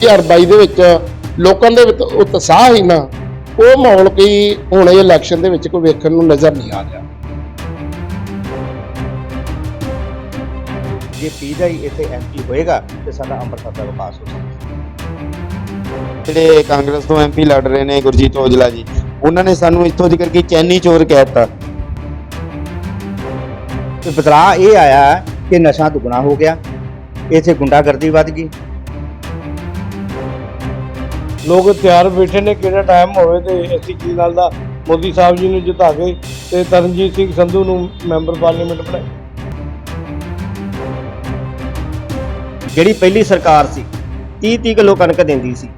2022 ਦੇ ਵਿੱਚ ਲੋਕਾਂ ਦੇ ਵਿੱਚ ਉਤਸ਼ਾਹ ਹੀ ਨਾ ਉਹ ਮਾਹੌਲ ਕੋਈ ਹੁਣ ਇਹ ਇਲੈਕਸ਼ਨ ਦੇ ਵਿੱਚ ਕੋਈ ਵੇਖਣ ਨੂੰ ਨਜ਼ਰ ਨਹੀਂ ਆ ਰਿਹਾ। ਜੇ ਪੀ ਦਾ ਹੀ ਇੱਥੇ ਐਮਪੀ ਹੋਏਗਾ ਤੇ ਸਾਡਾ ਅੰਮ੍ਰਿਤਸਰ ਦਾ ਵਿਕਾਸ ਹੋ ਸਕਦਾ। ਜਿਹੜੇ ਕਾਂਗਰਸ ਤੋਂ ਐਮਪੀ ਲੜ ਰਹੇ ਨੇ ਗੁਰਜੀਤ ਔਜਲਾ ਜੀ ਉਹਨਾਂ ਨੇ ਸਾਨੂੰ ਇੱਥੋਂ ਦੀ ਕਰਕੇ ਚੈਨੀ ਚੋਰ ਕਹਿ ਦਿੱਤਾ। ਤੇ ਬਦਲਾਅ ਇਹ ਆਇਆ ਕਿ ਨਸ਼ਾ ਦੁੱਗਣਾ ਹੋ ਗਿਆ ਇੱਥੇ ਗੁੰਡਾਗਰਦੀ ਵੱਧ ਗਈ। ਲੋਕ ਤਿਆਰ ਬੈਠੇ ਨੇ ਕਿਹੜਾ ਟਾਈਮ ਹੋਵੇ ਤੇ ਅਸੀਂ ਕੀ ਨਾਲ ਦਾ ਮੋਦੀ ਸਾਹਿਬ ਜੀ ਨੂੰ ਜਿਤਾ ਕੇ ਤੇ ਤਰਨਜੀਤ ਸਿੰਘ ਸੰਧੂ ਨੂੰ ਮੈਂਬਰ ਪਾਰਲੀਮੈਂਟ ਬਣਾਏ। ਜਿਹੜੀ ਪਹਿਲੀ ਸਰਕਾਰ ਸੀ 30 30 ਕਿਲੋ ਕਣਕ ਦਿੰਦੀ ਸੀ।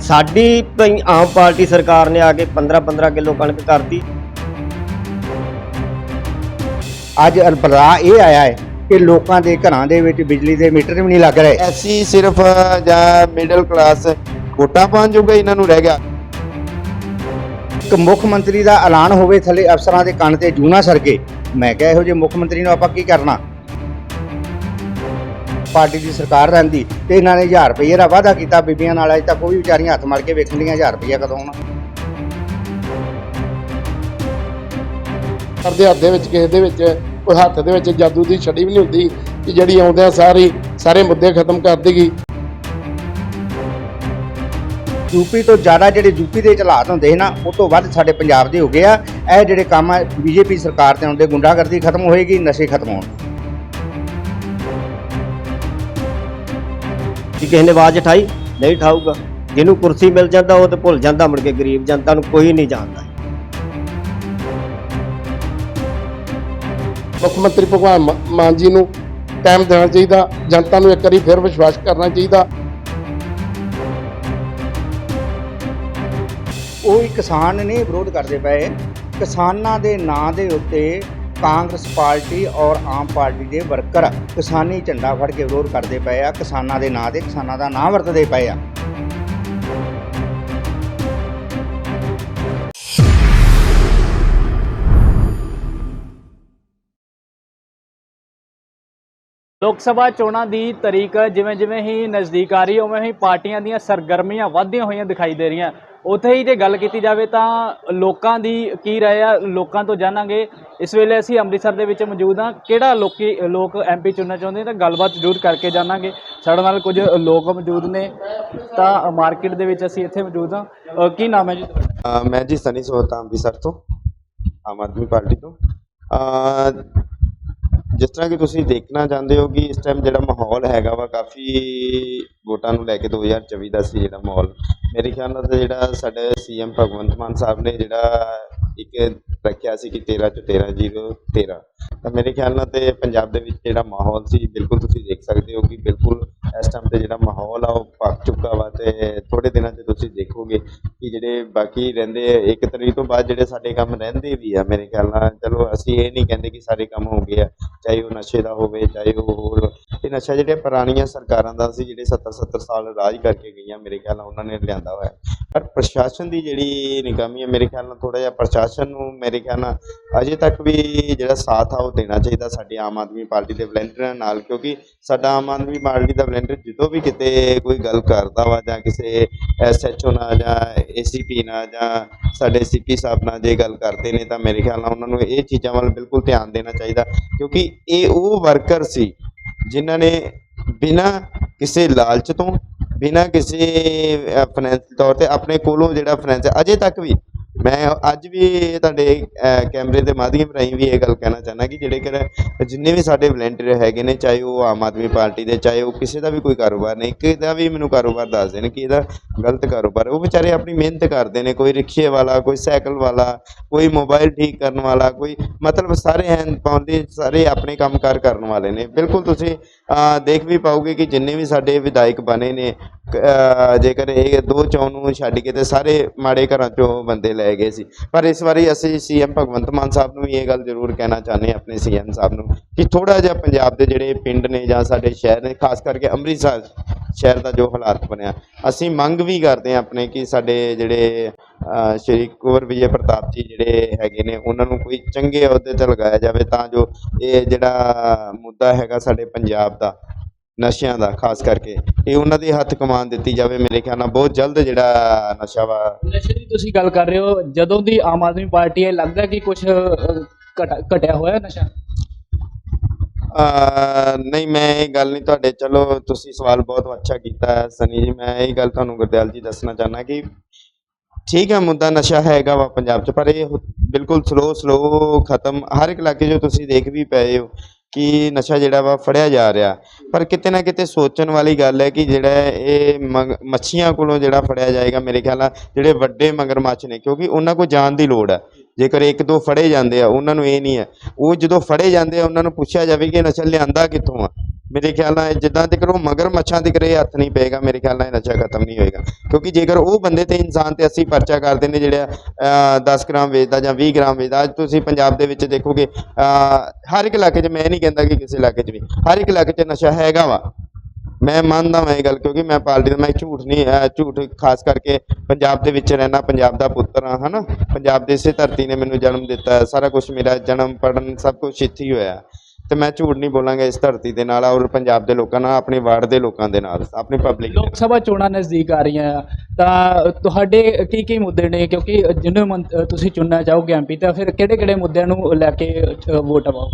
ਸਾਡੀ ਪਈ- ਆਮ ਪਾਰਟੀ ਸਰਕਾਰ ਨੇ ਆ ਕੇ 15 15 ਕਿਲੋ ਕਣਕ ਕਰਤੀ। ਅੱਜ ਬਦਲਾਅ ਇਹ ਆਇਆ ਹੈ ਕਿ ਲੋਕਾਂ ਦੇ ਘਰਾਂ ਦੇ ਵਿੱਚ ਬਿਜਲੀ ਦੇ ਮੀਟਰ ਵੀ ਨਹੀਂ ਲੱਗ ਰਹੇ। ਐਸੀ ਸਿਰਫ ਜਾਂ ਮਿਡਲ ਕਲਾਸ ਵੋਟਾਂ ਪਾਉਣ ਜੋਗਾ ਇਹਨਾਂ ਨੂੰ ਰਹਿ ਗਿਆ। ਇੱਕ ਮੁੱਖ ਮੰਤਰੀ ਦਾ ਐਲਾਨ ਹੋਵੇ ਥੱਲੇ ਅਫਸਰਾਂ ਦੇ ਕੰਨ ਤੇ ਜੂਨਾ ਸਰਕੇ ਮੈਂ ਕਿਹਾ ਇਹੋ ਜਿਹੇ ਮੁੱਖ ਮੰਤਰੀ ਨੂੰ ਆਪਾਂ ਕੀ ਕਰਨਾ? ਪਾਰਟੀ ਦੀ ਸਰਕਾਰ ਰਹਿੰਦੀ ਤੇ ਇਹਨਾਂ ਨੇ 1000 ਰੁਪਏ ਦਾ ਵਾਅਦਾ ਕੀਤਾ ਬੀਬੀਆਂ ਨਾਲ ਅਜੇ ਤੱਕ ਉਹ ਵੀ ਵਿਚਾਰੀਆਂ ਹੱਥ ਮਾਰ ਕੇ ਵੇਖਣ ਦੀਆਂ 1000 ਰੁਪਏ ਕਦੋਂ ਆਉਣਾ। ਪਰ ਦੇ ਹੱਥ ਦੇ ਵਿੱਚ ਕਿਸੇ ਦੇ ਵਿੱਚ ਕੋਈ ਹੱਥ ਦੇ ਵਿੱਚ ਜਾਦੂ ਦੀ ਛੜੀ ਵੀ ਨਹੀਂ ਹੁੰਦੀ ਕਿ ਜਿਹੜੀ ਆਉਂਦਿਆਂ ਸਾਰੀ ਸਾਰੇ ਮੁੱਦੇ ਖਤਮ ਕਰ ਦੇਗੀ। ਯੂਪੀ ਤੋਂ ਜ਼ਿਆਦਾ ਜਿਹੜੇ ਯੂਪੀ ਦੇ ਵਿੱਚ ਹਾਲਾਤ ਹੁੰਦੇ ਸੀ ਨਾ ਉਹ ਤੋਂ ਵੱਧ ਸਾਡੇ ਪੰਜਾਬ ਦੇ ਹੋ ਗਏ ਆ। ਇਹ ਜਿਹੜੇ ਕੰਮ ਆ ਬੀਜੇਪੀ ਸਰਕਾਰ ਤੇ ਆਉਂਦੇ ਗੁੰਡਾਗਰਦੀ ਖਤਮ ਹੋਏਗੀ ਨਸ਼ੇ ਖਤਮ ਹੋਣ। ਕਿ ਕਿਸੇ ਨੇ ਆਵਾਜ਼ ਉਠਾਈ ਨਹੀਂ ਉਠਾਊਗਾ। ਜਿਹਨੂੰ ਕੁਰਸੀ ਮਿਲ ਜਾਂਦਾ ਉਹ ਤੇ ਭੁੱਲ ਜਾਂਦਾ ਮੁੜ ਕੇ ਗਰੀਬ ਜਨਤਾ ਨੂੰ ਕੋਈ ਨਹੀਂ ਜਾਣਦਾ। ਮੁੱਖ ਮੰਤਰੀ ਭਗਵਾਨ ਮਾਨ ਜੀ ਨੂੰ ਟਾਈਮ ਦੇਣਾ ਚਾਹੀਦਾ ਜਨਤਾ ਨੂੰ ਇੱਕ ਵਾਰੀ ਫਿਰ ਵਿਸ਼ਵਾਸ ਕਰਨਾ ਚਾਹੀਦਾ। ਉਹ ਹੀ ਕਿਸਾਨ ਨੇ ਵਿਰੋਧ ਕਰਦੇ ਪਏ। ਕਿਸਾਨਾਂ ਦੇ ਨਾਂ ਦੇ ਉੱਤੇ ਕਾਂਗਰਸ ਪਾਰਟੀ ਔਰ ਆਮ ਪਾਰਟੀ ਦੇ ਵਰਕਰ ਕਿਸਾਨੀ ਝੰਡਾ ਫੜ ਕੇ ਵਿਰੋਧ ਕਰਦੇ ਪਏ ਆ। ਕਿਸਾਨਾਂ ਦੇ ਨਾਂ ਤੇ ਕਿਸਾਨਾਂ ਦਾ ਨਾਂ ਵਰਤਦੇ ਪਏ ਆ। ਲੋਕ ਸਭਾ ਚੋਣਾਂ ਦੀ ਤਰੀਕ ਜਿਵੇਂ ਜਿਵੇਂ ਹੀ ਨਜ਼ਦੀਕ ਆ ਰਹੀ ਹੈ, ਉਵੇਂ ਹੀ ਪਾਰਟੀਆਂ ਦੀਆਂ ਸਰਗਰਮੀਆਂ ਵਧਦੀਆਂ ਹੋਈਆਂ ਦਿਖਾਈ ਦੇ ਰਹੀਆਂ। ਉੱਥੇ ਹੀ ਜੇ ਗੱਲ ਕੀਤੀ ਜਾਵੇ ਤਾਂ ਲੋਕਾਂ ਦੀ ਕੀ ਰਾਏ ਆ, ਲੋਕਾਂ ਤੋਂ ਜਾਣਾਂਗੇ। ਇਸ ਵੇਲੇ ਅਸੀਂ ਅੰਮ੍ਰਿਤਸਰ ਦੇ ਵਿੱਚ ਮੌਜੂਦ ਹਾਂ। ਕਿਹੜਾ ਲੋਕੀ, ਲੋਕ ਐਮਪੀ ਚੁਣਨਾ ਚਾਹੁੰਦੇ ਤਾਂ ਗੱਲਬਾਤ ਜ਼ਰੂਰ ਕਰਕੇ ਜਾਣਾਂਗੇ। ਸਾਡੇ ਨਾਲ ਕੁਝ ਲੋਕ ਮੌਜੂਦ ਨੇ। ਤਾਂ ਮਾਰਕੀਟ ਦੇ ਵਿੱਚ ਅਸੀਂ ਇੱਥੇ ਮੌਜੂਦ ਹਾਂ। ਕੀ ਨਾਮ ਹੈ ਜੀ ਮੈਂ ਜੀ ਸਨੀ ਸੋਹਤਾ ਅੰਮ੍ਰਿਤਸਰ ਤੋਂ, ਆਮ ਆਦਮੀ ਪਾਰਟੀ ਤੋਂ। ਜਿਸ ਤਰ੍ਹਾਂ ਕਿ ਤੁਸੀਂ ਦੇਖਣਾ ਚਾਹੁੰਦੇ ਹੋ ਕਿ ਇਸ ਟਾਈਮ ਜਿਹੜਾ ਮਾਹੌਲ ਹੈਗਾ ਵਾ ਕਾਫੀ ਵੋਟਾਂ ਨੂੰ ਲੈ ਕੇ 2024 ਦਾ ਸੀ ਜਿਹੜਾ ਮਾਹੌਲ। ਮੇਰੇ ਖਿਆਲ ਨਾਲ ਜਿਹੜਾ ਸਾਡੇ ਸੀਐਮ ਭਗਵੰਤ ਮਾਨ ਸਾਹਿਬ ਨੇ ਜਿਹੜਾ ਇੱਕ ਰੱਖਿਆ ਸੀ ਕਿ 13 ਚ 13 ਜ਼ੀਰੋ 13 ਤਾਂ ਮੇਰੇ ਖਿਆਲ ਨਾਲ ਤੇ ਪੰਜਾਬ ਦੇ ਵਿੱਚ ਜਿਹੜਾ ਮਾਹੌਲ ਸੀ, ਬਿਲਕੁਲ ਤੁਸੀਂ ਦੇਖ ਸਕਦੇ ਹੋ ਕਿ ਬਿਲਕੁਲ ਇਸ ਟਾਈਮ ਤੇ ਜਿਹੜਾ ਮਾਹੌਲ ਆ, ਉਹ ਪੱਕ ਚੁੱਕਾ ਵਾ ਤੇ ਥੋੜੇ ਦਿਨਾਂ 'ਚ ਤੁਸੀਂ ਦੇਖੋਗੇ ਕਿ ਜਿਹੜੇ ਬਾਕੀ ਰਹਿੰਦੇ ਇੱਕ ਤਰੀਕ ਤੋਂ ਬਾਅਦ ਜਿਹੜੇ ਸਾਡੇ ਕੰਮ ਰਹਿੰਦੇ ਵੀ ਆ ਮੇਰੇ ਖਿਆਲ ਨਾਲ, ਚਲੋ ਅਸੀਂ ਇਹ ਨਹੀਂ ਕਹਿੰਦੇ ਕਿ ਸਾਰੇ ਕੰਮ ਹੋ ਗਏ ਆ, ਚਾਹੇ ਉਹ ਨਸ਼ੇ ਦਾ ਹੋਵੇ, ਚਾਹੇ ਉਹ ਹੋਰ ਇਹ ਨਸ਼ਾ ਜਿਹੜੇ ਪੁਰਾਣੀਆਂ ਸਰਕਾਰਾਂ ਦਾ ਸੀ, ਜਿਹੜੇ 70 70 ਸਾਲ ਰਾਜ ਕਰਕੇ ਗਈਆਂ ਮੇਰੇ ਖਿਆਲ ਨਾਲ, ਉਹਨਾਂ ਨੇ ਲਿਆਂਦਾ ਹੋਇਆ। ਪਰ ਪ੍ਰਸ਼ਾਸਨ ਦੀ ਜਿਹੜੀ ਨਿਗਰਾਨੀ ਹੈ ਮੇਰੇ ਖਿਆਲ ਨਾਲ ਥੋੜਾ ਜਿਹਾ ਪ੍ਰਸ਼ਾਸਨ ਨੂੰ ਮੇਰੇ ਖਿਆਲ ਨਾਲ ਅਜੇ ਤੱਕ ਵੀ ਜਿਹੜਾ ਸਾਥ ਆ, ਉਹ ਦੇਣਾ ਚਾਹੀਦਾ ਸਾਡੇ ਆਮ ਆਦਮੀ ਪਾਰਟੀ ਦੇ ਵਲੰਟੀਅਰਾਂ ਨਾਲ, ਕਿਉਂਕਿ ਸਾਡਾ ਆਮ ਆਦਮੀ ਪਾਰਟੀ ਦਾ ਵਲੰਟੀਅਰ ਜਦੋਂ ਵੀ ਕਿਤੇ ਕੋਈ ਗੱਲ ਕਰਦਾ ਵਾ ਜਾਂ ਕਿਸੇ ਐਸਐਚਓ ਨਾਲ ਜਾਂ ਏਸੀਪੀ ਨਾਲ ਜਾਂ ਸਾਡੇ ਸੀਪੀ ਸਾਹਿਬ ਨਾਲ ਜੇ ਗੱਲ ਕਰਦੇ ਨੇ, ਤਾਂ ਮੇਰੇ ਖਿਆਲ ਨਾਲ ਉਹਨਾਂ ਨੂੰ ਇਹ ਚੀਜ਼ਾਂ ਵੱਲ ਬਿਲਕੁਲ ਧਿਆਨ ਦੇਣਾ ਚਾਹੀਦਾ, ਕਿਉਂਕਿ ਇਹ ਉਹ ਵਰਕਰ ਸੀ ਜਿਨ੍ਹਾਂ ਨੇ ਬਿਨਾਂ ਕਿਸੇ ਲਾਲਚ ਤੋਂ, ਬਿਨਾਂ ਕਿਸੇ ਫਾਈਨੈਂਸ ਤੌਰ ਤੇ ਆਪਣੇ ਕੋਲੋਂ ਜਿਹੜਾ ਫਾਈਨੈਂਸ ਅਜੇ ਤੱਕ ਵੀ ਮੈਂ ਅੱਜ ਵੀ ਤੁਹਾਡੇ ਕੈਮਰੇ ਦੇ ਮਾਧਿਅਮ ਰਾਹੀਂ ਵੀ ਇਹ ਗੱਲ ਕਹਿਣਾ ਚਾਹੁੰਦਾ ਕਿ ਜਿਹੜੇ ਕਰ ਜਿੰਨੇ ਵੀ ਸਾਡੇ ਵਲੰਟੀਅਰ ਹੈਗੇ ਨੇ, ਚਾਹੇ ਉਹ ਆਮ ਆਦਮੀ ਪਾਰਟੀ ਦੇ, ਚਾਹੇ ਉਹ ਕਿਸੇ ਦਾ ਵੀ ਕੋਈ ਕਾਰੋਬਾਰ ਨਹੀਂ ਕਿਸੇ ਦਾ ਵੀ ਮੈਨੂੰ ਕਾਰੋਬਾਰ ਦੱਸ ਦੇਣ ਕਿ ਇਹਦਾ ਗਲਤ ਕਾਰੋਬਾਰ ਉਹ ਵਿਚਾਰੇ ਆਪਣੀ ਮਿਹਨਤ ਕਰਦੇ ਨੇ, ਕੋਈ ਰਿਕਸ਼ੇ ਵਾਲਾ, ਕੋਈ ਸਾਈਕਲ ਵਾਲਾ, ਕੋਈ ਮੋਬਾਈਲ ਠੀਕ ਕਰਨ ਵਾਲਾ, ਕੋਈ ਮਤਲਬ ਸਾਰੇ ਹੈਂਡ ਪਾਉਂਦੇ, ਸਾਰੇ ਆਪਣੇ ਕੰਮਕਾਰ ਕਰਨ ਵਾਲੇ ਨੇ। ਬਿਲਕੁਲ ਤੁਸੀਂ ਦੇਖ ਵੀ ਪਾਓਗੇ ਕਿ ਜਿੰਨੇ ਵੀ ਸਾਡੇ ਵਿਧਾਇਕ ਬਣੇ ਨੇ ਜੇਕਰ ਇਹ ਦੋ ਚੋਣ ਨੂੰ ਛੱਡ ਕੇ ਤੇ ਸਾਰੇ ਮਾੜੇ ਘਰਾਂ ਚੋਂ ਬੰਦੇ ਲੈ ਲਏ ਗਏ ਸੀ। ਪਰ ਇਸ ਵਾਰੀ ਅਸੀਂ ਸੀਐਮ ਭਗਵੰਤ ਮਾਨ ਸਾਹਿਬ ਨੂੰ ਇਹ ਗੱਲ ਜ਼ਰੂਰ ਕਹਿਣਾ ਚਾਹੁੰਦੇ ਆਪਣੇ ਸੀਐਮ ਸਾਹਿਬ ਨੂੰ ਕਿ ਥੋੜਾ ਜਿਹਾ ਪੰਜਾਬ ਦੇ ਜਿਹੜੇ ਪਿੰਡ ਨੇ ਜਾਂ ਸਾਡੇ ਸ਼ਹਿਰ ਨੇ ਖਾਸ ਕਰਕੇ ਅੰਮ੍ਰਿਤਸਰ ਸ਼ਹਿਰ ਦਾ ਜੋ ਹਾਲਾਤ ਬਣਿਆ ਅਸੀਂ ਮੰਗ ਵੀ ਕਰਦੇ ਹਾਂ ਆਪਣੇ ਕਿ ਸਾਡੇ ਜਿਹੜੇ ਅਹ, ਸ਼੍ਰੀ ਕੁਵਰ ਵਿਜੇ ਪ੍ਰਤਾਪ ਜੀ ਜਿਹੜੇ ਹੈਗੇ ਨੇ ਉਹਨਾਂ ਨੂੰ ਕੋਈ ਚੰਗੇ ਅਹੁਦੇ ਤੇ ਲਗਾਇਆ ਜਾਵੇ ਤਾਂ ਜੋ ਇਹ ਜਿਹੜਾ ਮੁੱਦਾ ਹੈਗਾ ਸਾਡੇ ਪੰਜਾਬ ਦਾ ਨਸ਼ਿਆਂ ਦਾ ਖਾਸ ਕਰਕੇ। ਇਹ ਉਹਨਾਂ ਦੇ ਹੱਥ ਕਮਾਨ ਦਿੱਤੀ ਜਾਵੇ ਮੇਰੇ ਖਿਆਲ ਨਾਲ ਬਹੁਤ ਜਲਦ ਜਿਹੜਾ ਨਸ਼ਾ ਵਾ ਨਸ਼ੇ ਦੀ ਤੁਸੀਂ ਗੱਲ ਕਰ ਰਹੇ ਹੋ ਜਦੋਂ ਦੀ ਆਮ ਆਦਮੀ ਪਾਰਟੀ ਹੈ ਲੱਗਦਾ ਕਿ ਕੁਝ ਘਟਿਆ ਹੋਇਆ ਨਸ਼ਾ? ਨਹੀਂ ਮੈਂ ਇਹ ਗੱਲ ਨਹੀਂ ਤੁਹਾਡੇ ਚਲੋ ਤੁਸੀਂ ਸਵਾਲ ਬਹੁਤ ਅੱਛਾ ਕੀਤਾ ਹੈ ਸਨੀ ਜੀ। ਮੈਂ ਇਹ ਗੱਲ ਤੁਹਾਨੂੰ ਗੁਰਦਿਆਲ ਜੀ ਦੱਸਣਾ ਚਾਹਨਾ ਕਿ ਠੀਕ ਹੈ ਮੁੱਦਾ ਨਸ਼ਾ ਹੈਗਾ ਵਾ ਪੰਜਾਬ 'ਚ ਪਰ ਇਹ ਬਿਲਕੁਲ ਸਲੋ ਸਲੋ ਖਤਮ। ਹਰ ਇੱਕ ਇਲਾਕੇ 'ਚ ਤੁਸੀਂ ਦੇਖ ਵੀ ਪਏ ਹੋ ਕਿ ਨਸ਼ਾ ਜਿਹੜਾ ਵਾ ਫੜਿਆ ਜਾ ਰਿਹਾ। ਪਰ ਕਿਤੇ ਨਾ ਕਿਤੇ ਸੋਚਣ ਵਾਲੀ ਗੱਲ ਹੈ ਕਿ ਜਿਹੜਾ ਇਹ ਮਗ- ਮੱਛੀਆਂ ਕੋਲੋਂ ਜਿਹੜਾ ਫੜਿਆ ਜਾਏਗਾ ਮੇਰੇ ਖਿਆਲ ਨਾਲ ਜਿਹੜੇ ਵੱਡੇ ਮਗਰਮੱਛ ਨੇ, ਕਿਉਂਕਿ ਉਹਨਾਂ ਕੋਲ ਜਾਣ ਦੀ ਲੋੜ ਹੈ। ਜੇਕਰ ਇੱਕ ਦੋ ਫੜੇ ਜਾਂਦੇ ਆ, ਉਹਨਾਂ ਨੂੰ ਇਹ ਨਹੀਂ ਹੈ। ਉਹ ਜਦੋਂ ਫੜੇ ਜਾਂਦੇ ਆ, ਉਹਨਾਂ ਨੂੰ ਪੁੱਛਿਆ ਜਾਵੇ ਕਿ ਨਸ਼ਾ ਲਿਆਂਦਾ ਕਿੱਥੋਂ ਆ? ਮੇਰੇ ਖਿਆਲ ਨਾਲ ਜਿੱਦਾਂ ਤੱਕ ਉਹ ਮਗਰ ਮੱਛਾਂ ਤੱਕ ਇਹ ਹੱਥ ਨਹੀਂ ਪਏਗਾ ਮੇਰੇ ਖਿਆਲ ਨਾਲ ਇਹ ਨਸ਼ਾ ਖਤਮ ਨਹੀਂ ਹੋਏਗਾ। ਕਿਉਂਕਿ ਜੇਕਰ ਉਹ ਬੰਦੇ ਤੇ ਇਨਸਾਨ ਤੇ ਅਸੀਂ ਪਰਚਾ ਕਰਦੇ ਨੇ ਜਿਹੜਾ ਅਹ, 10 ਗ੍ਰਾਮ ਵੇਚਦਾ ਜਾਂ 20 ਗ੍ਰਾਮ ਵੇਚਦਾ ਅੱਜ ਤੁਸੀਂ ਪੰਜਾਬ ਦੇ ਵਿੱਚ ਦੇਖੋਗੇ ਹਰ ਇੱਕ ਇਲਾਕੇ 'ਚ ਮੈਂ ਨਹੀਂ ਕਹਿੰਦਾ ਕਿ ਕਿਸੇ ਇਲਾਕੇ 'ਚ ਵੀ ਹਰ ਇੱਕ ਇਲਾਕੇ 'ਚ ਨਸ਼ਾ ਹੈਗਾ ਵਾ। ਮੈਂ ਮੰਨਦਾ ਮੈਂ ਇਹ ਗੱਲ ਕਿਉਂਕਿ ਮੈਂ ਪਾਰਟੀ ਦਾ ਮੈਂ ਝੂਠ ਨਹੀਂ ਝੂਠ ਖਾਸ ਕਰਕੇ ਪੰਜਾਬ ਦੇ ਵਿੱਚ ਰਹਿਣਾ ਪੰਜਾਬ ਦਾ ਪੁੱਤਰ ਹਾਂ ਹਨਾ? ਪੰਜਾਬ ਦੇ ਇਸੇ ਧਰਤੀ ਨੇ ਮੈਨੂੰ ਜਨਮ ਦਿੱਤਾ ਸਾਰਾ ਕੁਝ ਮੇਰਾ ਜਨਮ ਪੜਨ ਸਭ ਕੁਝ ਇੱਥੇ ਹੀ ਹੋਇਆ। ਤੇ ਮੈਂ ਝੂਠ ਨਹੀਂ ਬੋਲਾਂਗਾ ਇਸ ਧਰਤੀ ਦੇ ਨਾਲ ਔਰ ਪੰਜਾਬ ਦੇ ਲੋਕਾਂ ਨਾਲ ਆਪਣੇ ਵਾਰਡ ਦੇ ਲੋਕਾਂ ਦੇ ਨਾਲ ਆਪਣੀ ਪਬਲਿਕ ਲੋਕ ਸਭਾ ਚੋਣਾਂ ਨਜ਼ਦੀਕ ਆ ਰਹੀਆਂ ਆ। ਤਾਂ ਤੁਹਾਡੇ ਕੀ ਕੀ ਮੁੱਦੇ ਨੇ? ਕਿਉਂਕਿ ਜਿਹਨੂੰ ਤੁਸੀਂ ਚੁਣਨਾ ਚਾਹੋਗੇ ਐਮਪੀ ਤਾਂ ਫਿਰ ਕਿਹੜੇ ਕਿਹੜੇ ਮੁੱਦਿਆਂ ਨੂੰ ਲੈ ਕੇ ਵੋਟ ਪਾਓ?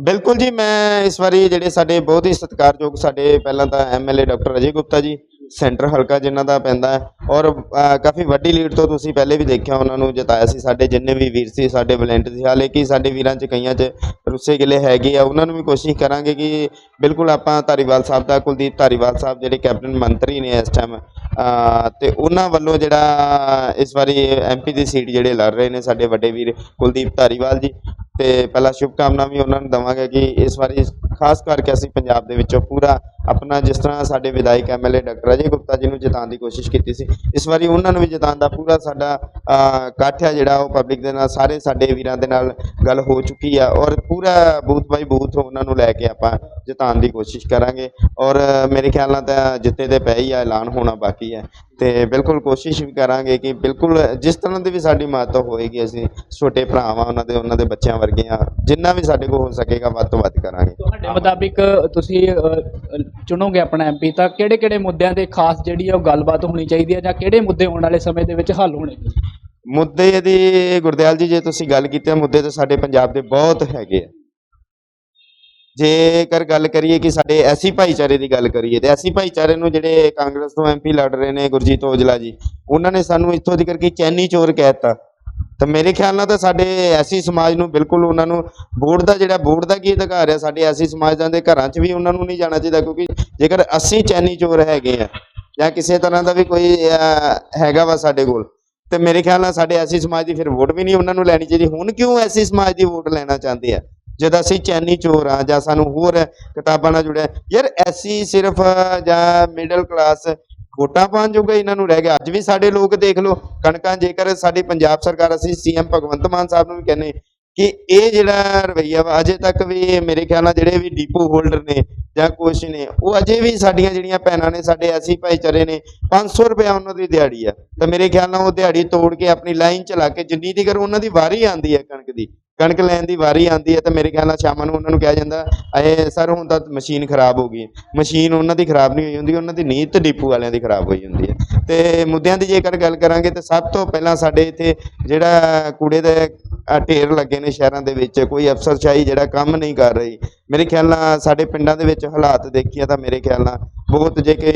ਬਿਲਕੁਲ ਜੀ ਮੈਂ ਇਸ ਵਾਰੀ ਜਿਹੜੇ ਸਾਡੇ ਬਹੁਤ ਹੀ ਸਤਿਕਾਰਯੋਗ ਸਾਡੇ ਪਹਿਲਾਂ ਤਾਂ ਐਮਐਲਏ ਡਾਕਟਰ ਅਜੇ ਗੁਪਤਾ ਜੀ ਸੈਂਟਰ ਹਲਕਾ ਜਿਨ੍ਹਾਂ ਦਾ ਪੈਂਦਾ ਹੈ। ਔਰ ਕਾਫੀ ਵੱਡੀ ਲੀਡ ਤੋਂ ਤੁਸੀਂ ਪਹਿਲੇ ਵੀ ਦੇਖਿਆ ਉਹਨਾਂ ਨੂੰ ਜਿਤਾਇਆ ਸੀ। ਸਾਡੇ ਜਿੰਨੇ ਵੀ ਵੀਰ ਸੀ, ਸਾਡੇ ਵਲੰਟੀਅਰ ਸੀ। ਹਾਲੇ ਕਿ ਸਾਡੇ ਵੀਰਾਂ 'ਚ ਕਈਆਂ 'ਚ ਰੁੱਸੇ ਗਿਲੇ ਹੈਗੇ ਆ। ਉਹਨਾਂ ਨੂੰ ਵੀ ਕੋਸ਼ਿਸ਼ ਕਰਾਂਗੇ ਕਿ ਬਿਲਕੁਲ ਆਪਾਂ ਧਾਰੀਵਾਲ ਸਾਹਿਬ ਦਾ, ਕੁਲਦੀਪ ਧਾਰੀਵਾਲ ਸਾਹਿਬ ਜਿਹੜੇ ਕੈਬਨਿਟ ਮੰਤਰੀ ਨੇ ਇਸ ਟਾਈਮ ਤੇ ਉਹਨਾਂ ਵੱਲੋਂ ਜਿਹੜਾ ਇਸ ਵਾਰੀ ਐਮਪੀ ਦੀ ਸੀਟ ਜਿਹੜੇ ਲੜ ਰਹੇ ਨੇ ਸਾਡੇ ਵੱਡੇ ਵੀਰ ਕੁਲਦੀਪ ਧਾਰੀਵਾਲ ਜੀ। ਤੇ ਪਹਿਲਾਂ ਸ਼ੁਭ ਕਾਮਨਾ ਵੀ ਉਹਨਾਂ ਨੂੰ ਦਵਾਂਗੇ ਕਿ ਇਸ ਵਾਰੀ, ਖਾਸ ਕਰਕੇ ਅਸੀਂ ਪੰਜਾਬ ਦੇ ਵਿੱਚੋਂ ਪੂਰਾ ਆਪਣਾ ਜਿਸ ਤਰ੍ਹਾਂ ਸਾਡੇ ਵਿਧਾਇਕ ਐਮਐਲਏ ਡਾਕਟਰ ਅਜੇ ਗੁਪਤਾ ਜੀ ਨੂੰ ਜਿਤਾਉਣ ਦੀ ਕੋਸ਼ਿਸ਼ ਕੀਤੀ ਸੀ, ਇਸ ਵਾਰੀ ਉਹਨਾਂ ਨੂੰ ਵੀ ਜਿਤਾਉਣ ਦਾ ਪੂਰਾ ਸਾਡਾ ਇਕੱਠ ਹੈ ਜਿਹੜਾ ਉਹ ਪਬਲਿਕ ਦੇ ਨਾਲ, ਸਾਰੇ ਸਾਡੇ ਵੀਰਾਂ ਦੇ ਨਾਲ ਗੱਲ ਹੋ ਚੁੱਕੀ ਆ ਔਰ ਪੂਰਾ ਬੂਥ ਬਾਈ ਬੂਥ ਉਹਨਾਂ ਨੂੰ ਲੈ ਕੇ ਆਪਾਂ ਜਿਤਾਉਣ ਦੀ ਕੋਸ਼ਿਸ਼ ਕਰਾਂਗੇ। ਔਰ ਮੇਰੇ ਖਿਆਲ ਨਾਲ ਤਾਂ ਜਿੱਤੇ ਦੇ ਪੈ ਹੀ ਆ ਐਲਾਨ ਹੋਣਾ ਬਾਕੀ ਹੈ। ਤੇ ਬਿਲਕੁਲ ਕੋਸ਼ਿਸ਼ ਵੀ ਕਰਾਂਗੇ ਕਿ ਬਿਲਕੁਲ ਜਿਸ ਤਰ੍ਹਾਂ ਦੀ ਵੀ ਸਾਡੀ ਮਦਦ ਹੋਏਗੀ ਅਸੀਂ ਛੋਟੇ ਭਰਾਵਾਂ ਉਹਨਾਂ ਦੇ ਉਹਨਾਂ ਦੇ ਬੱਚਿਆਂ ਵਰਗੀਆਂ ਜਿੰਨਾ ਵੀ ਸਾਡੇ ਕੋਲ ਹੋ ਸਕੇਗਾ ਵੱਧ ਤੋਂ ਵੱਧ ਕਰਾਂਗੇ। ਤੁਹਾਡੇ ਮੁਤਾਬਿਕ ਤੁਸੀਂ ਚੁਣੋਗੇ ਆਪਣਾ ਐਮਪੀ ਤਾਂ ਕਿਹੜੇ ਕਿਹੜੇ ਮੁੱਦਿਆਂ ਤੇ ਖਾਸ ਜਿਹੜੀ ਆ ਉਹ ਗੱਲਬਾਤ ਹੋਣੀ ਚਾਹੀਦੀ ਹੈ ਜਾਂ ਕਿਹੜੇ ਮੁੱਦੇ ਆਉਣ ਵਾਲੇ ਸਮੇਂ ਦੇ ਵਿੱਚ ਹੱਲ ਹੋਣੇ ਮੁੱਦੇ ਇਹਦੀ ਗੁਰਦਿਆਲ ਜੀ ਜੇ ਤੁਸੀਂ ਗੱਲ ਕੀਤੀ ਹੈ ਮੁੱਦੇ ਤਾਂ ਸਾਡੇ ਪੰਜਾਬ ਦੇ ਬਹੁਤ ਹੈਗੇ ਆ। ਜੇਕਰ ਗੱਲ ਕਰੀਏ ਕਿ ਸਾਡੇ ਐਸੀ ਭਾਈਚਾਰੇ ਦੀ ਗੱਲ ਕਰੀਏ, ਤੇ ਐਸੀ ਭਾਈਚਾਰੇ ਨੂੰ ਜਿਹੜੇ ਕਾਂਗਰਸ ਤੋਂ ਐਮਪੀ ਲੜ ਰਹੇ ਨੇ ਗੁਰਜੀਤ ਔਜਲਾ ਜੀ, ਉਹਨਾਂ ਨੇ ਸਾਨੂੰ ਇੱਥੋਂ ਦੀ ਕਰਕੇ ਚੈਨੀ ਚੋਰ ਕਹਿਤਾ ਤਾਂ ਮੇਰੇ ਖਿਆਲ ਨਾਲ ਤਾਂ ਸਾਡੇ ਐਸੀ ਸਮਾਜ ਨੂੰ ਬਿਲਕੁਲ ਉਹਨਾਂ ਨੂੰ ਵੋਟ ਦਾ ਜਿਹੜਾ ਵੋਟ ਦਾ ਕੀ ਅਧਿਕਾਰ ਹੈ, ਸਾਡੇ ਐਸੀ ਸਮਾਜਾਂ ਦੇ ਘਰਾਂ 'ਚ ਵੀ ਉਹਨਾਂ ਨੂੰ ਨਹੀਂ ਜਾਣਾ ਚਾਹੀਦਾ, ਕਿਉਂਕਿ ਜੇਕਰ ਅਸੀਂ ਚੈਨੀ ਚੋਰ ਹੈਗੇ ਆ ਜਾਂ ਕਿਸੇ ਤਰ੍ਹਾਂ ਦਾ ਵੀ ਕੋਈ ਹੈਗਾ ਵਾ ਸਾਡੇ ਕੋਲ, ਤੇ ਮੇਰੇ ਖਿਆਲ ਨਾਲ ਸਾਡੇ ਐਸੀ ਸਮਾਜ ਦੀ ਫਿਰ ਵੋਟ ਵੀ ਨਹੀਂ ਉਹਨਾਂ ਨੂੰ ਲੈਣੀ ਚਾਹੀਦੀ। ਹੁਣ ਕਿਉਂ ਐਸੀ ਸਮਾਜ ਦੀ ਵੋਟ ਲੈਣਾ ਚਾਹੁੰਦੇ ਆ? ਜਦ ਅਸੀਂ ਚੈਨੀ ਚੋਰ ਆ ਜਾਂ ਸਾਨੂੰ ਹੋਰ ਕਿਤਾਬਾਂ ਨਾਲ ਜੁੜਿਆ, ਯਾਰ ਐਸੀ ਸਿਰਫ, ਜਾਂ ਮਿਡਲ ਕਲਾਸ ਵੋਟਾਂ ਪਾਉਣ ਜੋਗਾ ਇਹਨਾਂ ਨੂੰ ਰਹਿ ਗਿਆ। ਅੱਜ ਵੀ ਸਾਡੇ ਲੋਕ ਦੇਖ ਲਓ, ਕਣਕਾਂ ਜੇਕਰ ਸਾਡੀ ਪੰਜਾਬ ਸਰਕਾਰ, ਅਸੀਂ ਸੀਐਮ ਭਗਵੰਤ ਮਾਨ ਸਾਹਿਬ ਨੂੰ ਵੀ ਕਹਿੰਨੇ ਕਿ ਇਹ ਜਿਹੜਾ ਰਵਈਆ ਵਾ, ਅਜੇ ਤੱਕ ਵੀ ਮੇਰੇ ਖਿਆਲ ਨਾਲ ਜਿਹੜੇ ਵੀ ਡੀਪੋ ਹੋਲਡਰ ਨੇ ਜਾਂ ਕੁਛ ਨੇ, ਉਹ ਅਜੇ ਵੀ ਸਾਡੀਆਂ ਜਿਹੜੀਆਂ ਭੈਣਾਂ ਨੇ, ਸਾਡੇ ਐਸੀ ਭਾਈਚਾਰੇ ਨੇ 500 ਰੁਪਏ ਉਹਨਾਂ ਦੀ ਦਿਹਾੜੀ ਆ। ਤਾਂ ਮੇਰੇ ਖਿਆਲ ਨਾਲ ਉਹ ਦਿਹਾੜੀ ਤੋੜ ਕੇ ਆਪਣੀ ਲਾਈਨ ਚਲਾ ਕੇ ਜਿੰਨੀ ਦੀ ਕਰ, ਉਹਨਾਂ ਦੀ ਵਾਰੀ ਆਂਦੀ ਹੈ ਕਣਕ ਦੀ। ਕਣਕ ਲੈਣ ਦੀ ਵਾਰੀ ਆਂਦੀ ਹੈ ਤਾਂ ਮੇਰੇ ਖਿਆਲ ਨਾਲ ਸ਼ਾਮਾਂ ਨੂੰ ਉਹਨਾਂ ਨੂੰ ਕਿਹਾ ਜਾਂਦਾ, ਅਏ ਸਰ, ਹੁਣ ਤਾਂ ਮਸ਼ੀਨ ਖਰਾਬ ਹੋ ਗਈ। ਮਸ਼ੀਨ ਉਹਨਾਂ ਦੀ ਖਰਾਬ ਨਹੀਂ ਹੋਈ ਹੁੰਦੀ, ਉਹਨਾਂ ਦੀ ਨੀਤ ਡਿਪੂ ਵਾਲਿਆਂ ਦੀ ਖਰਾਬ ਹੋਈ ਹੁੰਦੀ ਹੈ। ਤੇ ਮੁੱਦਿਆਂ ਦੀ ਜੇਕਰ ਗੱਲ ਕਰਾਂਗੇ ਤਾਂ ਸਭ ਤੋਂ ਪਹਿਲਾਂ ਸਾਡੇ ਇੱਥੇ ਜਿਹੜਾ ਕੂੜੇ ਦੇ ਢੇਰ ਲੱਗੇ ਨੇ ਸ਼ਹਿਰਾਂ ਦੇ ਵਿੱਚ, ਕੋਈ ਅਫਸਰਸ਼ਾਹੀ ਜਿਹੜਾ ਕੰਮ ਨਹੀਂ ਕਰ ਰਹੀ। ਮੇਰੇ ਖਿਆਲ ਨਾਲ ਸਾਡੇ ਪਿੰਡਾਂ ਦੇ ਵਿੱਚ ਹਾਲਾਤ ਦੇਖੀਏ ਤਾਂ ਮੇਰੇ ਖਿਆਲ ਨਾਲ ਬਹੁਤ ਜੇ ਕਿ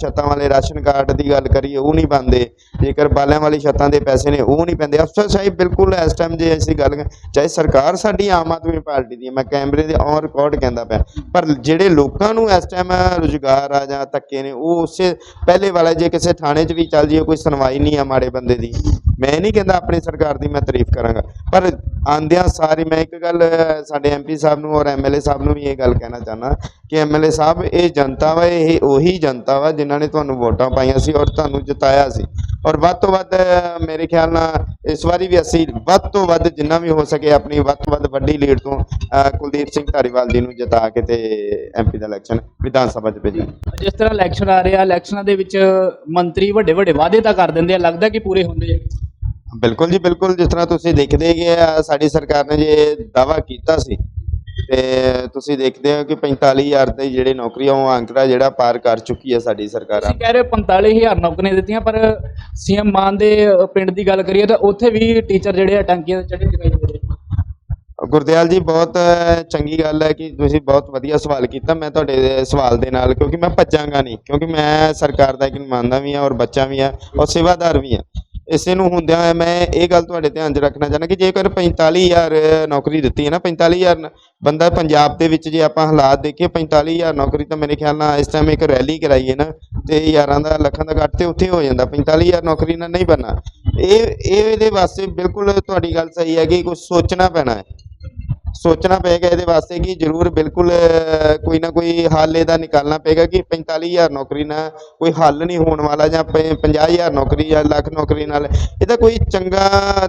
ਛੱਤਾਂ ਵਾਲੇ ਰਾਸ਼ਨ ਕਾਰਡ ਦੀ ਗੱਲ ਕਰੀਏ, ਉਹ ਨਹੀਂ ਬੰਦੇ ਜੇਕਰ ਬਾਲਿਆਂ ਵਾਲੀ ਛੱਤਾਂ ਦੇ ਪੈਸੇ ਨੇ, ਉਹ ਨਹੀਂ ਪੈਂਦੇ। ਅਫਸਰਸ਼ਾਹੀ ਬਿਲਕੁਲ ਇਸ ਟਾਈਮ ਜੇ ਅਸੀਂ ਗੱਲ ਚਾਹੇ ਸਰਕਾਰ ਸਾਡੀ ਆਮ ਆਦਮੀ ਪਾਰਟੀ ਦੀ ਹੈ, ਮੈਂ ਕੈਮਰੇ ਦੇ ਔਨ ਰਿਕਾਰਡ ਕਹਿੰਦਾ ਪਿਆ। ਪਰ ਜਿਹੜੇ ਲੋਕਾਂ ਨੂੰ ਇਸ ਟਾਈਮ ਰੁਜ਼ਗਾਰ ਆ ਜਾਂ ਧੱਕੇ ਨੇ, ਉਹ ਉਸੇ ਪਹਿਲੇ ਵਾਲਾ, ਜੇ ਕਿਸੇ ਥਾਣੇ 'ਚ ਵੀ ਚੱਲ ਜਾਈਏ, ਕੋਈ ਸੁਣਵਾਈ ਨਹੀਂ ਆ ਮਾੜੇ ਬੰਦੇ ਦੀ। ਮੈਂ ਨਹੀਂ ਕਹਿੰਦਾ ਆਪਣੀ ਸਰਕਾਰ ਦੀ ਮੈਂ ਤਾਰੀਫ ਕਰਾਂਗਾ। ਪਰ ਆਂਦਿਆਂ ਸਾਰੀ, ਮੈਂ ਇੱਕ ਗੱਲ, ਸਾਡੇ ਐਮਪੀ ਸਾਹਿਬ ਨੂੰ ਔਰ ਐਮਐਲਏ ਸਾਹਿਬ ਨੂੰ ਵੀ ਇਹ ਗੱਲ ਕਹਿਣਾ ਚਾਹਨਾ ਕਿ ਐਮਐਲਏ ਸਾਹਿਬ, ਇਹ ਜਨਤਾ ਵਾ, ਇਹ ਉਹੀ ਜਨਤਾ ਵਾ ਜਿਨ੍ਹਾਂ ਨੇ ਤੁਹਾਨੂੰ ਵੋਟਾਂ ਪਾਈਆਂ ਸੀ ਔਰ ਤੁਹਾਨੂੰ ਜਿਤਾਇਆ ਸੀ। ਔਰ ਵੱਧ ਤੋਂ ਵੱਧ, ਮੇਰੇ ਖਿਆਲ ਨਾਲ, ਇਸ ਵਾਰੀ ਵੀ ਅਸੀਂ ਵੱਧ ਤੋਂ ਵੱਧ ਜਿੰਨਾ ਵੀ ਹੋ ਸਕੇ ਆਪਣੀ ਵੱਧ ਤੋਂ ਵੱਧ ਵੱਡੀ ਲੀਡ ਤੋਂ ਕੁਲਦੀਪ ਸਿੰਘ ਧਾਰੀਵਾਲ ਜੀ ਨੂੰ ਜਿਤਾ ਕੇ ਤੇ ਐਮਪੀ ਦਾ ਇਲੈਕਸ਼ਨ ਵਿਧਾਨ ਸਭਾ 'ਚ ਭੇਜਾਂ ਜਿਸ ਤਰ੍ਹਾਂ ਇਲੈਕਸ਼ਨ ਆ ਰਿਹਾ, ਇਲੈਕਸ਼ਨਾਂ ਦੇ ਵਿੱਚ ਮੰਤਰੀ ਵੱਡੇ ਵੱਡੇ ਵਾਅਦੇ ਤਾਂ ਕਰ ਦਿੰਦੇ ਆ, ਲੱਗਦਾ ਕਿ ਪੂਰੇ ਹੁੰਦੇ ਆ। ਬਿਲਕੁਲ ਜੀ ਬਿਲਕੁਲ। ਜਿਸ ਤਰ੍ਹਾਂ ਤੁਸੀਂ ਦੇਖਦੇ ਹੀ ਆ ਸਾਡੀ ਸਰਕਾਰ ਨੇ ਜੇ ਦਾਵਾ ਕੀਤਾ ਸੀ ਤੇ ਤੁਸੀਂ ਦੇਖਦੇ ਹੋ ਕਿ 45000 ਦੇ ਜਿਹੜੇ ਨੌਕਰੀਆਂ ਉਹ ਅੰਕੜਾ ਜਿਹੜਾ ਪਾਰ ਕਰ ਚੁੱਕੀ ਹੈ ਸਾਡੀ ਸਰਕਾਰ। ਤੁਸੀਂ ਕਹਿ ਰਹੇ ਹੋ 45000 ਨੌਕਰੀਆਂ ਦਿੱਤੀਆਂ ਪਰ ਸੀਐਮ ਮਾਨ ਦੇ ਪਿੰਡ ਦੀ ਗੱਲ ਕਰੀਏ ਤਾਂ ਉੱਥੇ ਵੀ ਟੀਚਰ ਜਿਹੜੇ ਆ ਟੰਕੀਆਂ ਤੇ ਚੜੇ ਦਿਖਾਈ ਦੇ ਰਹੇ ਗੁਰਦਿਆਲ ਜੀ ਬਹੁਤ ਚੰਗੀ ਗੱਲ ਹੈ ਕਿ ਤੁਸੀਂ ਬਹੁਤ ਵਧੀਆ ਸਵਾਲ ਕੀਤਾ। ਮੈਂ ਤੁਹਾਡੇ ਸਵਾਲ ਦੇ ਨਾਲ ਕਿਉਂਕਿ ਮੈਂ ਭੱਜਾਂਗਾ ਨਹੀਂ ਕਿਉਂਕਿ ਮੈਂ ਸਰਕਾਰ ਦਾ ਇੱਕ ਨੁਮਾਇੰਦਾ ਵੀ ਹਾਂ ਔਰ ਬੱਚਾ ਵੀ ਹਾਂ ਔਰ ਸੇਵਾਦਾਰ ਵੀ ਹਾਂ। ਇਸੇ ਨੂੰ ਹੁੰਦਿਆਂ ਹੋਇਆ ਮੈਂ ਇਹ ਗੱਲ ਤੁਹਾਡੇ ਧਿਆਨ 'ਚ ਰੱਖਣਾ ਚਾਹੁੰਦਾ ਕਿ ਜੇਕਰ 45000 ਨੌਕਰੀ ਦਿੱਤੀ ਹੈ ਨਾ 45000 ਨ- ਬੰਦਾ ਪੰਜਾਬ ਦੇ ਵਿੱਚ ਜੇ ਆਪਾਂ ਹਾਲਾਤ ਦੇਖੀਏ 45000 ਨੌਕਰੀ ਤਾਂ ਮੇਰੇ ਖਿਆਲ ਨਾਲ ਇਸ ਟਾਈਮ ਇੱਕ ਰੈਲੀ ਕਰਾਈਏ ਨਾ, ਤੇ ਹਜ਼ਾਰਾਂ ਦਾ, ਲੱਖਾਂ ਦਾ ਘੱਟ ਤੇ ਉੱਥੇ ਹੋ ਜਾਂਦਾ 45000 ਨੌਕਰੀ ਨਾਲ ਨਹੀਂ ਬਣਨਾ। ਇਹ ਇਹ ਇਹਦੇ ਵਾਸਤੇ ਬਿਲਕੁਲ ਤੁਹਾਡੀ ਗੱਲ ਸਹੀ ਹੈ ਕਿ ਕੁਝ ਸੋਚਣਾ ਪੈਣਾ ਹੈ। ਸੋਚਣਾ ਪਏਗਾ ਇਹਦੇ ਵਾਸਤੇ ਕਿ ਜ਼ਰੂਰ ਬਿਲਕੁਲ ਕੋਈ ਨਾ ਕੋਈ ਹੱਲ ਇਹਦਾ ਨਿਕਾਲਣਾ ਪਏਗਾ ਕਿ 45000 ਨੌਕਰੀ ਨਾਲ ਕੋਈ ਹੱਲ ਨਹੀਂ ਹੋਣ ਵਾਲਾ ਜਾਂ ਪ- 50000 ਨੌਕਰੀ ਜਾਂ ਲੱਖ ਨੌਕਰੀ ਨਾਲ। ਇਹਦਾ ਕੋਈ ਚੰਗਾ